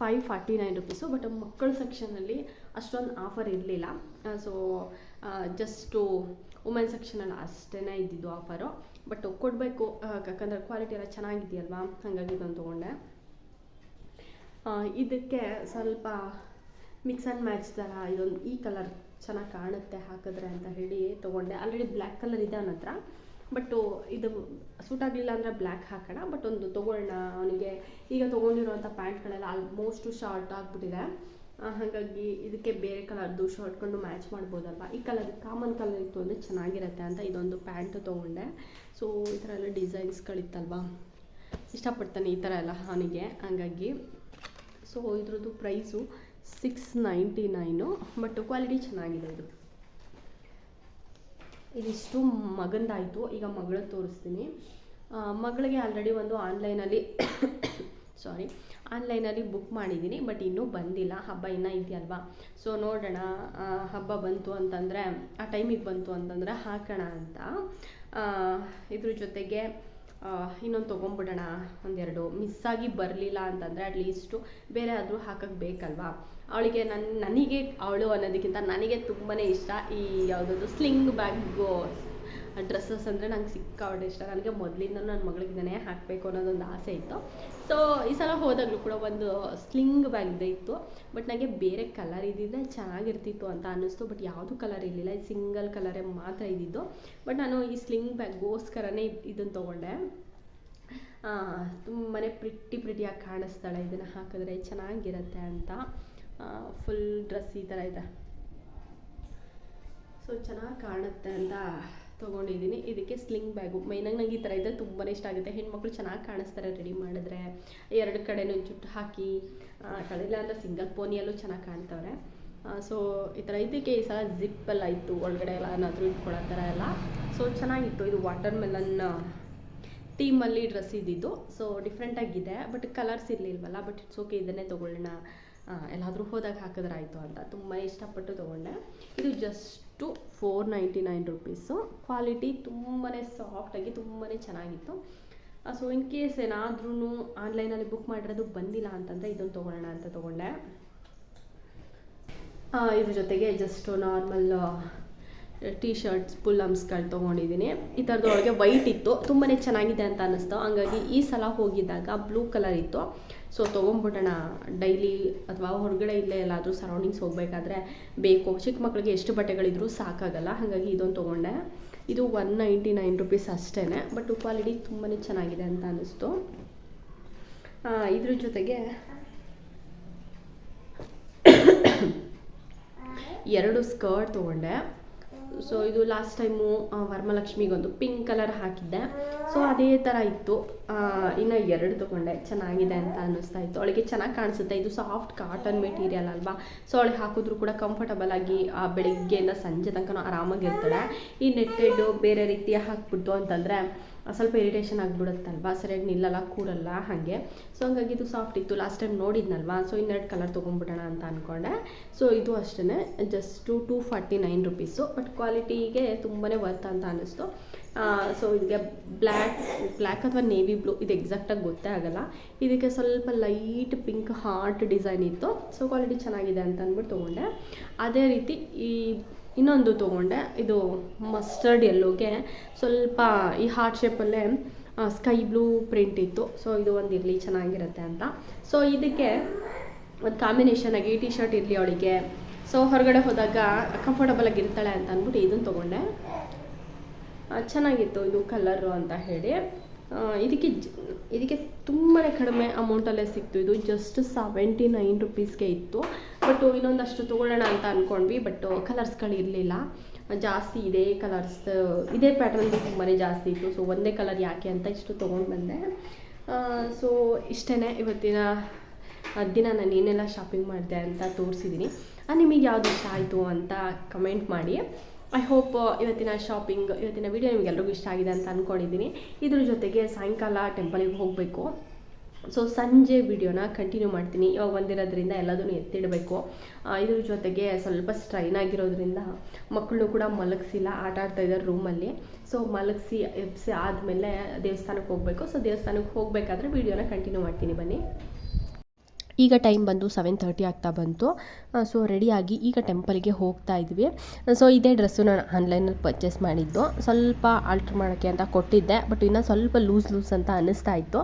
five forty nine rupees but ಮಕ್ಕಳ ಸೆಕ್ಷನಲ್ಲಿ ಅಷ್ಟೊಂದು ಆಫರ್ ಇರಲಿಲ್ಲ. ಸೊ ಜಸ್ಟು ವುಮೆನ್ ಸೆಕ್ಷನಲ್ಲಿ ಅಷ್ಟೇ ಇದ್ದಿದ್ದು ಆಫರು ಬಟ್ ಕೊಡಬೇಕು ಯಾಕಂದರೆ ಕ್ವಾಲಿಟಿ ಎಲ್ಲ ಚೆನ್ನಾಗಿದೆಯಲ್ವಾ? ಹಾಗಾಗಿ ಇದನ್ನು ತೊಗೊಂಡೆ. ಇದಕ್ಕೆ ಸ್ವಲ್ಪ ಮಿಕ್ಸ್ ಆ್ಯಂಡ್ ಮ್ಯಾಚ್ ಥರ ಇದೊಂದು, ಈ ಕಲರ್ ಚೆನ್ನಾಗಿ ಕಾಣುತ್ತೆ ಹಾಕಿದ್ರೆ ಅಂತ ಹೇಳಿ ತೊಗೊಂಡೆ. ಆಲ್ರೆಡಿ ಬ್ಲ್ಯಾಕ್ ಕಲರ್ ಇದೆ ಅವನ ಹತ್ರ. ಬಟ್ಟು ಇದು ಸೂಟ್ ಆಗಲಿಲ್ಲ ಅಂದರೆ ಬ್ಲ್ಯಾಕ್ ಹಾಕೋಣ. ಬಟ್ ಒಂದು ತೊಗೊಳ್ಳೋಣ ಅವನಿಗೆ ಈಗ ತೊಗೊಂಡಿರುವಂಥ ಪ್ಯಾಂಟ್ಗಳೆಲ್ಲ ಆಲ್ಮೋಸ್ಟು ಶಾರ್ಟ್ ಆಗಿಬಿಟ್ಟಿದೆ. ಹಾಗಾಗಿ ಇದಕ್ಕೆ ಬೇರೆ ಕಲರ್ದು ಶರ್ಟ್ಕೊಂಡು ಮ್ಯಾಚ್ ಮಾಡ್ಬೋದಲ್ವ? ಈ ಕಲರ್ ಕಾಮನ್ ಕಲರ್ ಇತ್ತು ಅಂದರೆ ಚೆನ್ನಾಗಿರುತ್ತೆ ಅಂತ ಇದೊಂದು ಪ್ಯಾಂಟು ತೊಗೊಂಡೆ. ಸೊ ಈ ಥರ ಎಲ್ಲ ಡಿಸೈನ್ಸ್ಗಳಿತ್ತಲ್ವ ಇಷ್ಟಪಡ್ತಾನೆ ಈ ಥರ ಎಲ್ಲ ಹಾನಿಗೆ ಹಾಗಾಗಿ ಸೊ ಇದ್ರದ್ದು price six ninety nine but quality ಚೆನ್ನಾಗಿದೆ ಇದು. ಇದಿಷ್ಟು ಮಗಂದಾಯಿತು. ಈಗ ಮಗಳ ತೋರಿಸ್ತೀನಿ. ಮಗಳಿಗೆ ಆಲ್ರೆಡಿ ಒಂದು ಆನ್ಲೈನಲ್ಲಿ ಸಾರಿ ಆನ್ಲೈನಲ್ಲಿ ಬುಕ್ ಮಾಡಿದ್ದೀನಿ, ಬಟ್ ಇನ್ನೂ ಬಂದಿಲ್ಲ, ಹಬ್ಬ ಇನ್ನೂ ಇದೆಯಲ್ವಾ? ಸೊ ನೋಡೋಣ ಹಬ್ಬ ಬಂತು ಅಂತಂದರೆ, ಆ ಟೈಮಿಗೆ ಬಂತು ಅಂತಂದರೆ ಹಾಕೋಣ ಅಂತ. ಇದ್ರ ಜೊತೆಗೆ ಇನ್ನೊಂದು ತೊಗೊಂಬಿಡೋಣ, ಒಂದೆರಡು. ಮಿಸ್ ಆಗಿ ಬರಲಿಲ್ಲ ಅಂತಂದರೆ ಅಟ್ಲೀಸ್ಟು ಬೇರೆ ಆದರೂ ಹಾಕಕ್ಕೆ ಬೇಕಲ್ವಾ? ಅವಳಿಗೆ ನನ್ನ ನನಗೆ ಅವಳು ಅನ್ನೋದಕ್ಕಿಂತ ನನಗೆ ತುಂಬಾ ಇಷ್ಟ ಈ ಯಾವುದಾದ್ರು ಸ್ಲಿಂಗ್ ಬ್ಯಾಗು ಡ್ರೆಸ್ಸಸ್ ಅಂದರೆ ನಂಗೆ ಸಿಕ್ಕಾಪಟ್ಟೆ ಇಷ್ಟ. ನನಗೆ ಮೊದಲಿಂದ ನನ್ನ ಮಗಳಿಗೆ ಇದನ್ನೇ ಹಾಕಬೇಕು ಅನ್ನೋದೊಂದು ಆಸೆ ಇತ್ತು. ಸೊ ಈ ಸಲ ಹೋದಾಗಲೂ ಕೂಡ ಒಂದು ಸ್ಲಿಂಗ್ ಬ್ಯಾಗ್ ಇದೆ ಇತ್ತು. ಬಟ್ ನನಗೆ ಬೇರೆ ಕಲರ್ ಇದ್ದಿದ್ರೆ ಚೆನ್ನಾಗಿರ್ತಿತ್ತು ಅಂತ ಅನ್ನಿಸ್ತು. ಬಟ್ ಯಾವುದು ಕಲರ್ ಇರಲಿಲ್ಲ. ಸಿಂಗಲ್ ಕಲರೇ ಮಾತ್ರ ಇದ್ದಿದ್ದು. ಬಟ್ ನಾನು ಈ ಸ್ಲಿಂಗ್ ಬ್ಯಾಗ್ಗೋಸ್ಕರನೇ ಇದನ್ನು ತೊಗೊಂಡೆ. ತುಂಬಾ ಪ್ರಿಟ್ಟಿ ಪ್ರಿಟಿಯಾಗಿ ಕಾಣಿಸ್ತಾಳೆ. ಇದನ್ನು ಹಾಕಿದ್ರೆ ಚೆನ್ನಾಗಿರುತ್ತೆ ಅಂತ. ಫುಲ್ ಡ್ರೆಸ್ ಈ ಥರ ಇದೆ. ಸೊ ಚೆನ್ನಾಗಿ ಕಾಣುತ್ತೆ ಅಂತ ತೊಗೊಂಡಿದ್ದೀನಿ. ಇದಕ್ಕೆ ಸ್ಲಿಂಗ್ ಬ್ಯಾಗು ಮೈನಾಗಿ ನಂಗೆ ಈ ಥರ ಇದ್ದರೆ ತುಂಬಾ ಇಷ್ಟ ಆಗುತ್ತೆ. ಹೆಣ್ಮಕ್ಳು ಚೆನ್ನಾಗಿ ಕಾಣಿಸ್ತಾರೆ ರೆಡಿ ಮಾಡಿದ್ರೆ. ಎರಡು ಕಡೆನೂ ಜುಟ್ಟು ಹಾಕಿ ಕಳಿಲ್ಲ ಅಂದರೆ ಸಿಂಗಲ್ ಪೋನಿಯಲ್ಲೂ ಚೆನ್ನಾಗಿ ಕಾಣ್ತವ್ರೆ. ಸೊ ಈ ಥರ ಇದಕ್ಕೆ ಈ ಸಲ ಜಿಪ್ಪೆಲ್ಲ ಇತ್ತು. ಒಳಗಡೆ ಎಲ್ಲ ಏನಾದರೂ ಇಟ್ಕೊಳ್ಳೋ ಥರ ಎಲ್ಲ. ಸೊ ಚೆನ್ನಾಗಿತ್ತು. ಇದು ವಾಟರ್ ಮೆಲನ್ ಟೀಮಲ್ಲಿ ಡ್ರೆಸ್ ಇದ್ದಿದ್ದು. ಸೊ ಡಿಫ್ರೆಂಟಾಗಿದೆ ಬಟ್ ಕಲರ್ಸ್ ಇರಲಿಲ್ವಲ್ಲ. ಬಟ್ ಇಟ್ಸ್ ಓಕೆ ಇದನ್ನೇ ತೊಗೊಳ್ಳೋಣ. ಎಲ್ಲಾದರೂ ಹೋದಾಗ ಹಾಕಿದ್ರೆ ಆಯಿತು ಅಂತ. ತುಂಬ ಇಷ್ಟಪಟ್ಟು ತೊಗೊಂಡೆ. ಇದು just four ninety nine rupees quality ತುಂಬಾ ಸಾಫ್ಟಾಗಿ ತುಂಬಾ ಚೆನ್ನಾಗಿತ್ತು. ಸೊ ಇನ್ ಕೇಸ್ ಏನಾದ್ರೂ ಆನ್ಲೈನಲ್ಲಿ ಬುಕ್ ಮಾಡಿರೋದು ಬಂದಿಲ್ಲ ಅಂತಂದರೆ ಇದನ್ನು ತೊಗೊಳ್ಳೋಣ ಅಂತ ತೊಗೊಂಡೆ. ಇದ್ರ ಜೊತೆಗೆ ಜಸ್ಟು ನಾರ್ಮಲ್ ಟೀ ಶರ್ಟ್ಸ್ ಪುಲ್ಲಮ್ಸ್ಗಳು ತೊಗೊಂಡಿದ್ದೀನಿ ಈ ಥರದೊಳಗೆ ವೈಟ್ ಇತ್ತು. ತುಂಬಾ ಚೆನ್ನಾಗಿದೆ ಅಂತ ಅನ್ನಿಸ್ತು. ಹಂಗಾಗಿ ಈ ಸಲ ಹೋಗಿದ್ದಾಗ ಬ್ಲೂ ಕಲರ್ ಇತ್ತು. ಸೊ ತೊಗೊಂಬಿಡೋಣ. ಡೈಲಿ ಅಥವಾ ಹೊರಗಡೆ ಇಲ್ಲೇ ಎಲ್ಲಾದರೂ ಸರೌಂಡಿಂಗ್ಸ್ ಹೋಗಬೇಕಾದ್ರೆ ಬೇಕು. ಚಿಕ್ಕ ಮಕ್ಕಳಿಗೆ ಎಷ್ಟು ಬಟ್ಟೆಗಳಿದ್ರೂ ಸಾಕಾಗಲ್ಲ. ಹಾಗಾಗಿ ಇದೊಂದು ತೊಗೊಂಡೆ. ಇದು ಒನ್ ನೈಂಟಿ ನೈನ್ ರುಪೀಸ್ ಅಷ್ಟೇ ಬಟ್ ಕ್ವಾಲಿಟಿ ತುಂಬಾ ಚೆನ್ನಾಗಿದೆ ಅಂತ ಅನ್ನಿಸ್ತು. ಇದ್ರ ಜೊತೆಗೆ ಎರಡು ಸ್ಕರ್ಟ್ ತೊಗೊಂಡೆ. ಸೊ ಇದು ಲಾಸ್ಟ್ ಟೈಮು ವರಮಲಕ್ಷ್ಮಿಗೊಂದು ಪಿಂಕ್ ಕಲರ್ ಹಾಕಿದ್ದೆ. ಸೊ ಅದೇ ಥರ ಇತ್ತು. ಇನ್ನು ಎರಡು ತೊಗೊಂಡೆ. ಚೆನ್ನಾಗಿದೆ ಅಂತ ಅನ್ನಿಸ್ತಾ ಇತ್ತು. ಅವಳಿಗೆ ಚೆನ್ನಾಗಿ ಕಾಣಿಸುತ್ತೆ. ಇದು ಸಾಫ್ಟ್ ಕಾಟನ್ ಮೆಟೀರಿಯಲ್ ಅಲ್ವಾ? ಸೊ ಅವಳಿಗೆ ಹಾಕಿದ್ರು ಕೂಡ ಕಂಫರ್ಟಬಲ್ ಆಗಿ ಬೆಳಿಗ್ಗೆಯಿಂದ ಸಂಜೆ ತನಕ ಆರಾಮಾಗಿರ್ತಾಳೆ. ಈ ನೆಟ್ಟೆಡ್ಡು ಬೇರೆ ರೀತಿಯ ಹಾಕ್ಬಿಟ್ಟು ಅಂತಂದರೆ ಸ್ವಲ್ಪ ಇರಿಟೇಷನ್ ಆಗಿಬಿಡುತ್ತಲ್ವಾ? ಸರಿಯಾಗಿ ನಿಲ್ಲಲ್ಲ, ಕೂರಲ್ಲ, ಹಾಗೆ. ಸೊ ಹಂಗಾಗಿ ಇದು ಸಾಫ್ಟ್ ಇತ್ತು. ಲಾಸ್ಟ್ ಟೈಮ್ ನೋಡಿದ್ನಲ್ವಾ? ಸೊ ಇನ್ನೆರಡು ಕಲರ್ ತೊಗೊಂಡ್ಬಿಡೋಣ ಅಂತ ಅಂದ್ಕೊಂಡೆ ಸೊ ಇದು ಅಷ್ಟೇ just two forty nine rupees but ಕ್ವಾಲಿಟಿಗೆ ತುಂಬಾ ವರ್ತ್ ಅಂತ ಅನ್ನಿಸ್ತು. ಸೊ ಇದಕ್ಕೆ ಬ್ಲ್ಯಾಕ್ ಬ್ಲ್ಯಾಕ್ ಅಥವಾ ನೇವಿ ಬ್ಲೂ ಇದು ಎಕ್ಸಾಕ್ಟಾಗಿ ಗೊತ್ತೇ ಆಗಲ್ಲ. ಇದಕ್ಕೆ ಸ್ವಲ್ಪ ಲೈಟ್ ಪಿಂಕ್ ಹಾರ್ಟ್ ಡಿಸೈನ್ ಇತ್ತು. ಸೊ ಕ್ವಾಲಿಟಿ ಚೆನ್ನಾಗಿದೆ ಅಂತ ಅಂದ್ಬಿಟ್ಟು ತೊಗೊಂಡೆ. ಅದೇ ರೀತಿ ಈ ಇನ್ನೊಂದು ತೊಗೊಂಡೆ, ಇದು ಮಸ್ಟರ್ಡ್ ಎಲ್ಲೋಗೆ ಸ್ವಲ್ಪ ಈ ಹಾರ್ಟ್ ಶೇಪಲ್ಲೇ ಸ್ಕೈ ಬ್ಲೂ ಪ್ರಿಂಟ್ ಇತ್ತು. ಸೊ ಇದು ಒಂದು ಇರಲಿ, ಚೆನ್ನಾಗಿರುತ್ತೆ ಅಂತ. ಸೊ ಇದಕ್ಕೆ ಒಂದು ಕಾಂಬಿನೇಷನ್ ಆಗಿ ಟಿ ಶರ್ಟ್ ಇರಲಿ ಅವಳಿಗೆ. ಸೊ ಹೊರಗಡೆ ಹೋದಾಗ ಕಂಫರ್ಟಬಲ್ ಇರ್ತಾಳೆ ಅಂತ ಅಂದ್ಬಿಟ್ಟು ಇದನ್ನು ತೊಗೊಂಡೆ. ಚೆನ್ನಾಗಿತ್ತು ಇದು ಕಲರು ಅಂತ ಹೇಳಿ. ಇದಕ್ಕೆ ಇದಕ್ಕೆ ತುಂಬಾ ಕಡಿಮೆ ಅಮೌಂಟಲ್ಲೇ ಸಿಕ್ತು. ಇದು ಜಸ್ಟ್ ಸೆವೆಂಟಿ ನೈನ್ ರುಪೀಸ್ಗೆ ಇತ್ತು. ಬಟ್ ಇನ್ನೊಂದಷ್ಟು ತೊಗೊಳ್ಳೋಣ ಅಂತ ಅಂದ್ಕೊಂಡ್ವಿ ಬಟ್ ಕಲರ್ಸ್ಗಳು ಇರಲಿಲ್ಲ. ಜಾಸ್ತಿ ಇದೇ ಕಲರ್ಸ್ ಇದೇ ಪ್ಯಾಟರ್ನ್ ತುಂಬಾ ಜಾಸ್ತಿ ಇತ್ತು. ಸೊ ಒಂದೇ ಕಲರ್ ಯಾಕೆ ಅಂತ ಇಷ್ಟು ತೊಗೊಂಡು ಬಂದೆ. ಸೊ ಇಷ್ಟೇ ಇವತ್ತಿನ ದಿನ ನಾನು ಏನೆಲ್ಲ ಶಾಪಿಂಗ್ ಮಾಡಿದೆ ಅಂತ ತೋರಿಸಿದ್ದೀನಿ ನಿಮಗೆ ಯಾವ್ದು ಇಷ್ಟ ಆಯಿತು ಅಂತ ಕಮೆಂಟ್ ಮಾಡಿ. ಐ ಹೋಪ್ ಇವತ್ತಿನ ಶಾಪಿಂಗ್ ಇವತ್ತಿನ ವಿಡಿಯೋ ನಿಮಗೆಲ್ರಿಗೂ ಇಷ್ಟ ಆಗಿದೆ ಅಂತ ಅಂದ್ಕೊಂಡಿದ್ದೀನಿ ಇದ್ರ ಜೊತೆಗೆ ಸಾಯಂಕಾಲ ಟೆಂಪಲಿಗೆ ಹೋಗಬೇಕು. ಸೊ ಸಂಜೆ ವಿಡಿಯೋನ ಕಂಟಿನ್ಯೂ ಮಾಡ್ತೀನಿ. ಇವಾಗ ಬಂದಿರೋದ್ರಿಂದ ಎಲ್ಲದನ್ನು ಎತ್ತಿಡಬೇಕು. ಇದ್ರ ಜೊತೆಗೆ ಸ್ವಲ್ಪ ಸ್ಟ್ರೈನ್ ಆಗಿರೋದ್ರಿಂದ ಮಕ್ಕಳನ್ನು ಕೂಡ ಮಲಗಿಸಿಲ್ಲ. ಆಟ ಆಡ್ತಾ ಇದ್ದಾರೆ ರೂಮಲ್ಲಿ ಸೊ ಮಲಗಿಸಿ, ಎಬ್ಸಿ ಆದಮೇಲೆ ದೇವಸ್ಥಾನಕ್ಕೆ ಹೋಗಬೇಕು. ಸೊ ದೇವಸ್ಥಾನಕ್ಕೆ ಹೋಗಬೇಕಾದ್ರೆ ವಿಡಿಯೋನ ಕಂಟಿನ್ಯೂ ಮಾಡ್ತೀನಿ. ಬನ್ನಿ. ಈಗ ಟೈಮ್ ಬಂದು ಸೆವೆನ್ ತರ್ಟಿ ಆಗ್ತಾ ಬಂತು. ಸೊ ರೆಡಿಯಾಗಿ ಈಗ ಟೆಂಪಲ್ಗೆ ಹೋಗ್ತಾ ಇದ್ವಿ. ಸೊ ಇದೇ ಡ್ರೆಸ್ಸು ನಾನು ಆನ್ಲೈನಲ್ಲಿ ಪರ್ಚೇಸ್ ಮಾಡಿದ್ದು. ಸ್ವಲ್ಪ ಆಲ್ಟ್ರ್ ಮಾಡೋಕ್ಕೆ ಅಂತ ಕೊಟ್ಟಿದ್ದೆ, ಬಟ್ ಇನ್ನೂ ಸ್ವಲ್ಪ ಲೂಸ್ ಲೂಸ್ ಅಂತ ಅನ್ನಿಸ್ತಾ ಇತ್ತು.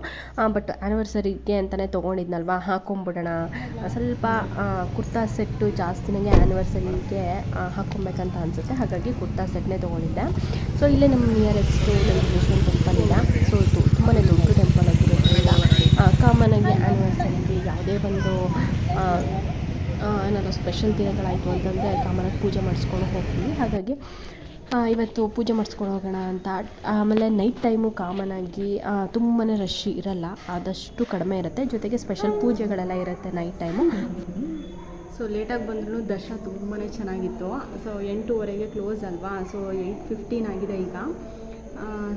ಬಟ್ ಆ್ಯನಿವರ್ಸರಿಗೆ ಅಂತಲೇ ತೊಗೊಂಡಿದ್ನಲ್ವ, ಹಾಕೊಂಬಿಡೋಣ. ಸ್ವಲ್ಪ ಕುರ್ತಾ ಸೆಟ್ಟು ಜಾಸ್ತಿ ನನಗೆ ಆ್ಯನಿವರ್ಸರಿಗೆ ಹಾಕೊಬೇಕಂತ ಅನಿಸುತ್ತೆ, ಹಾಗಾಗಿ ಕುರ್ತಾ ಸೆಟ್ನೇ ತೊಗೊಂಡಿದ್ದೆ. ಸೊ ಇಲ್ಲೇ ನಮ್ಮ ನಿಯರೆಸ್ಟ್ ವೆಂಕಟೇಶ್ವರ ಟೆಂಪಲ್ ಇದೆ. ಸೊ ಇದು ತುಂಬಾ ದೊಡ್ಡ ಟೆಂಪಲ್ ಆಗಿರೋದ್ರಿಂದ ಕಾಮನ್ ಆಗಿ ಆ್ಯನಿವರ್ಸರಿಗೆ ಯಾವುದೇ ಒಂದು ಏನಾದರೂ ಸ್ಪೆಷಲ್ ದಿನಗಳಾಯಿತು ಅಂತಂದರೆ ಕಾಮನಾಗಿ ಪೂಜೆ ಮಾಡಿಸ್ಕೊಂಡು ಹೋಗ್ತೀವಿ. ಹಾಗಾಗಿ ಇವತ್ತು ಪೂಜೆ ಮಾಡಿಸ್ಕೊಂಡು ಹೋಗೋಣ ಅಂತ. ಆಮೇಲೆ ನೈಟ್ ಟೈಮು ಕಾಮನ್ ಆಗಿ ತುಂಬಾ ರಶ್ ಇರಲ್ಲ. ಆದಷ್ಟು ಕಡಿಮೆ ಇರುತ್ತೆ. ಜೊತೆಗೆ ಸ್ಪೆಷಲ್ ಪೂಜೆಗಳೆಲ್ಲ ಇರುತ್ತೆ ನೈಟ್ ಟೈಮು ಸೊ ಲೇಟಾಗಿ ಬಂದ್ರೂ ದರ್ಶನ ತುಂಬಾ ಚೆನ್ನಾಗಿತ್ತು. ಸೊ ಎಂಟೂವರೆಗೆ ಕ್ಲೋಸ್ ಅಲ್ವಾ? ಸೊ ಏಯ್ಟ್ ಫಿಫ್ಟೀನ್ ಆಗಿದೆ ಈಗ.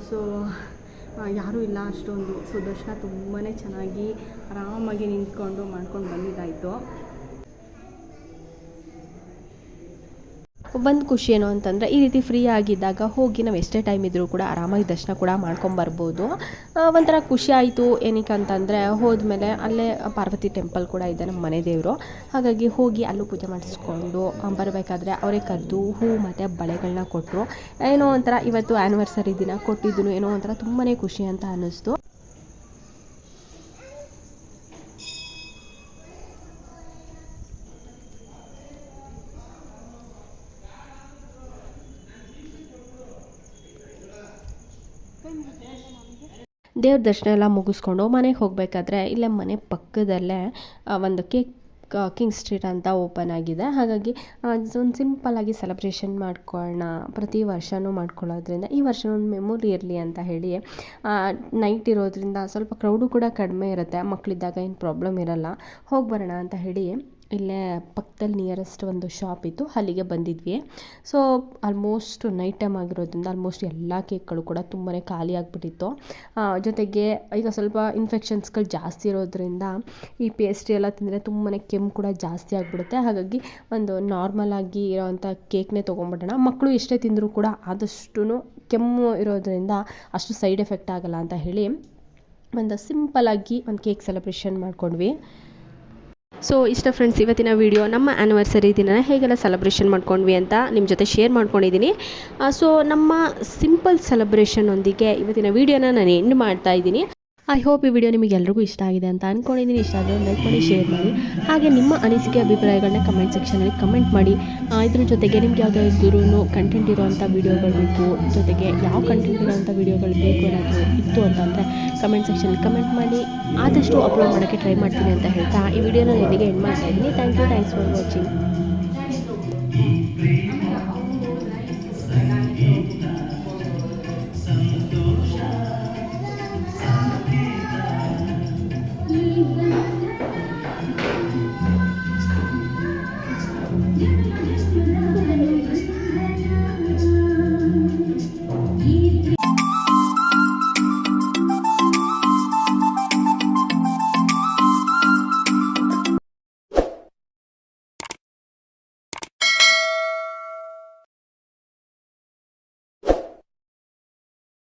ಸೊ ಯಾರೂ ಇಲ್ಲ ಅಷ್ಟೊಂದು. ಸೊ ದರ್ಶನ ತುಂಬಾ ಚೆನ್ನಾಗಿ ಆರಾಮಾಗಿ ನಿಂತ್ಕೊಂಡು ಮಾಡ್ಕೊಂಡು ಬಂದಿದ್ದಾಯಿತು. ಒಂದು ಖುಷಿ ಏನು ಅಂತಂದರೆ, ಈ ರೀತಿ ಫ್ರೀ ಆಗಿದ್ದಾಗ ಹೋಗಿ ನಾವು ಎಷ್ಟೇ ಟೈಮ್ ಇದ್ದರೂ ಕೂಡ ಆರಾಮಾಗಿ ದರ್ಶನ ಕೂಡ ಮಾಡ್ಕೊಂಬರ್ಬೋದು ಒಂಥರ ಖುಷಿ ಆಯಿತು ಏನಕ್ಕೆ ಅಂತಂದರೆ, ಹೋದ್ಮೇಲೆ ಅಲ್ಲೇ ಪಾರ್ವತಿ ಟೆಂಪಲ್ ಕೂಡ ಇದೆ ನಮ್ಮ ಮನೆ ದೇವರು. ಹಾಗಾಗಿ ಹೋಗಿ ಅಲ್ಲೂ ಪೂಜೆ ಮಾಡಿಸ್ಕೊಂಡು ಬರಬೇಕಾದ್ರೆ ಅವರೇ ಕರೆದು ಹೂ ಮತ್ತು ಬಳೆಗಳನ್ನ ಕೊಟ್ಟರು ಏನೋ ಒಂಥರ ಇವತ್ತು ಆ್ಯನಿವರ್ಸರಿ ದಿನ ಕೊಟ್ಟಿದ್ದು ಏನೋ ಒಂಥರ ತುಂಬಾ ಖುಷಿ ಅಂತ ಅನ್ನಿಸ್ತು. ದೇವ್ರ ದರ್ಶನ ಎಲ್ಲ ಮುಗಿಸ್ಕೊಂಡು ಮನೆಗೆ ಹೋಗಬೇಕಾದ್ರೆ ಇಲ್ಲೇ ಮನೆ ಪಕ್ಕದಲ್ಲೇ ಒಂದು ಕೇಕ್ ಕಿಂಗ್ ಸ್ಟ್ರೀಟ್ ಅಂತ ಓಪನ್ ಆಗಿದೆ. ಹಾಗಾಗಿ ಒಂದು ಸಿಂಪಲ್ಲಾಗಿ ಸೆಲೆಬ್ರೇಷನ್ ಮಾಡ್ಕೊಳ್ಳೋಣ, ಪ್ರತಿ ವರ್ಷವೂ ಮಾಡ್ಕೊಳ್ಳೋದ್ರಿಂದ. ಈ ವರ್ಷ ಒಂದು ಮೆಮೊರಿ ಇರಲಿ ಅಂತ ಹೇಳಿ ನೈಟ್ ಇರೋದ್ರಿಂದ ಸ್ವಲ್ಪ ಕ್ರೌಡು ಕೂಡ ಕಡಿಮೆ ಇರುತ್ತೆ. ಮಕ್ಕಳಿದ್ದಾಗ ಏನು ಪ್ರಾಬ್ಲಮ್ ಇರಲ್ಲ. ಹೋಗಿ ಬರೋಣ ಅಂತ ಹೇಳಿ ಇಲ್ಲೇ ಪಕ್ಕದಲ್ಲಿ ನಿಯರೆಸ್ಟ್ ಒಂದು ಶಾಪ್ ಇತ್ತು, ಅಲ್ಲಿಗೆ ಬಂದಿದ್ವಿ. ಸೊ ಆಲ್ಮೋಸ್ಟ್ ನೈಟ್ ಟೈಮ್ ಆಗಿರೋದ್ರಿಂದ ಆಲ್ಮೋಸ್ಟ್ ಎಲ್ಲ ಕೇಕ್ಗಳು ಕೂಡ ತುಂಬಾ ಖಾಲಿ ಆಗಿಬಿಟ್ಟಿತ್ತು. ಜೊತೆಗೆ ಈಗ ಸ್ವಲ್ಪ ಇನ್ಫೆಕ್ಷನ್ಸ್ಗಳು ಜಾಸ್ತಿ ಇರೋದ್ರಿಂದ ಈ ಪೇಸ್ಟ್ರಿ ಎಲ್ಲ ತಿಂದರೆ ತುಂಬಾ ಕೆಮ್ಮು ಕೂಡ ಜಾಸ್ತಿ ಆಗಿಬಿಡುತ್ತೆ. ಹಾಗಾಗಿ ಒಂದು ನಾರ್ಮಲ್ ಆಗಿ ಇರೋವಂಥ ಕೇಕ್ನೇ ತೊಗೊಂಬಿಡೋಣ ಮಕ್ಕಳು ಎಷ್ಟೇ ತಿಂದರೂ ಕೂಡ ಆದಷ್ಟು ಕೆಮ್ಮು ಇರೋದ್ರಿಂದ ಅಷ್ಟು ಸೈಡ್ ಎಫೆಕ್ಟ್ ಆಗಲ್ಲ ಅಂತ ಹೇಳಿ ಒಂದು ಸಿಂಪಲಾಗಿ ಒಂದು ಕೇಕ್ ಸೆಲೆಬ್ರೇಷನ್ ಮಾಡ್ಕೊಂಡ್ವಿ. ಸೊ ಇಷ್ಟ ಫ್ರೆಂಡ್ಸ್ ಇವತ್ತಿನ ವಿಡಿಯೋ ನಮ್ಮ ಆ್ಯನಿವರ್ಸರಿ ದಿನ ಹೇಗೆಲ್ಲ ಸೆಲೆಬ್ರೇಷನ್ ಮಾಡ್ಕೊಂಡ್ವಿ ಅಂತ ನಿಮ್ಮ ಜೊತೆ ಶೇರ್ ಮಾಡ್ಕೊಂಡಿದ್ದೀನಿ ಸೊ ನಮ್ಮ ಸಿಂಪಲ್ ಸೆಲೆಬ್ರೇಷನ್ನೊಂದಿಗೆ ಇವತ್ತಿನ ವೀಡಿಯೋನ ನಾನು ಎಂಡ್ ಮಾಡ್ತಾ ಇದ್ದೀನಿ. ಐ ಹೋಪ್ ಈ ವಿಡಿಯೋ ನಿಮಗೆ ಎಲ್ರಿಗೂ ಇಷ್ಟ ಆಗಿದೆ ಅಂತ ಅಂದ್ಕೊಂಡಿದ್ದೀನಿ ಇಷ್ಟ ಆದರೆ ಲೈಕ್ ಮಾಡಿ ಶೇರ್ ಮಾಡಿ. ಹಾಗೆ ನಿಮ್ಮ ಅನಿಸಿಕೆ ಅಭಿಪ್ರಾಯಗಳನ್ನ ಕಮೆಂಟ್ ಸೆಕ್ಷನಲ್ಲಿ ಕಮೆಂಟ್ ಮಾಡಿ. ಇದ್ರ ಜೊತೆಗೆ ನಿಮ್ಗೆ ಯಾವುದಾದ್ರೂ ಕಂಟೆಂಟ್ ಇರೋವಂಥ ವೀಡಿಯೋಗಳು ಬೇಕು, ಜೊತೆಗೆ ಯಾವ ಕಂಟೆಂಟ್ ಇರೋವಂಥ ವೀಡಿಯೋಗಳು ಬೇಕು ಏನಾದರೂ ಇತ್ತು ಅಂತಂದರೆ ಕಮೆಂಟ್ ಸೆಕ್ಷನಲ್ಲಿ ಕಮೆಂಟ್ ಮಾಡಿ. ಆದಷ್ಟು ಅಪ್ಲೋಡ್ ಮಾಡೋಕ್ಕೆ ಟ್ರೈ ಮಾಡ್ತೀನಿ ಅಂತ ಹೇಳ್ತಾ ಈ ವಿಡಿಯೋನ ಇಲ್ಲಿಗೆ ಎಂಡ್ ಮಾಡ್ತಾ ಇದ್ದೀನಿ. Thank you thanks for watching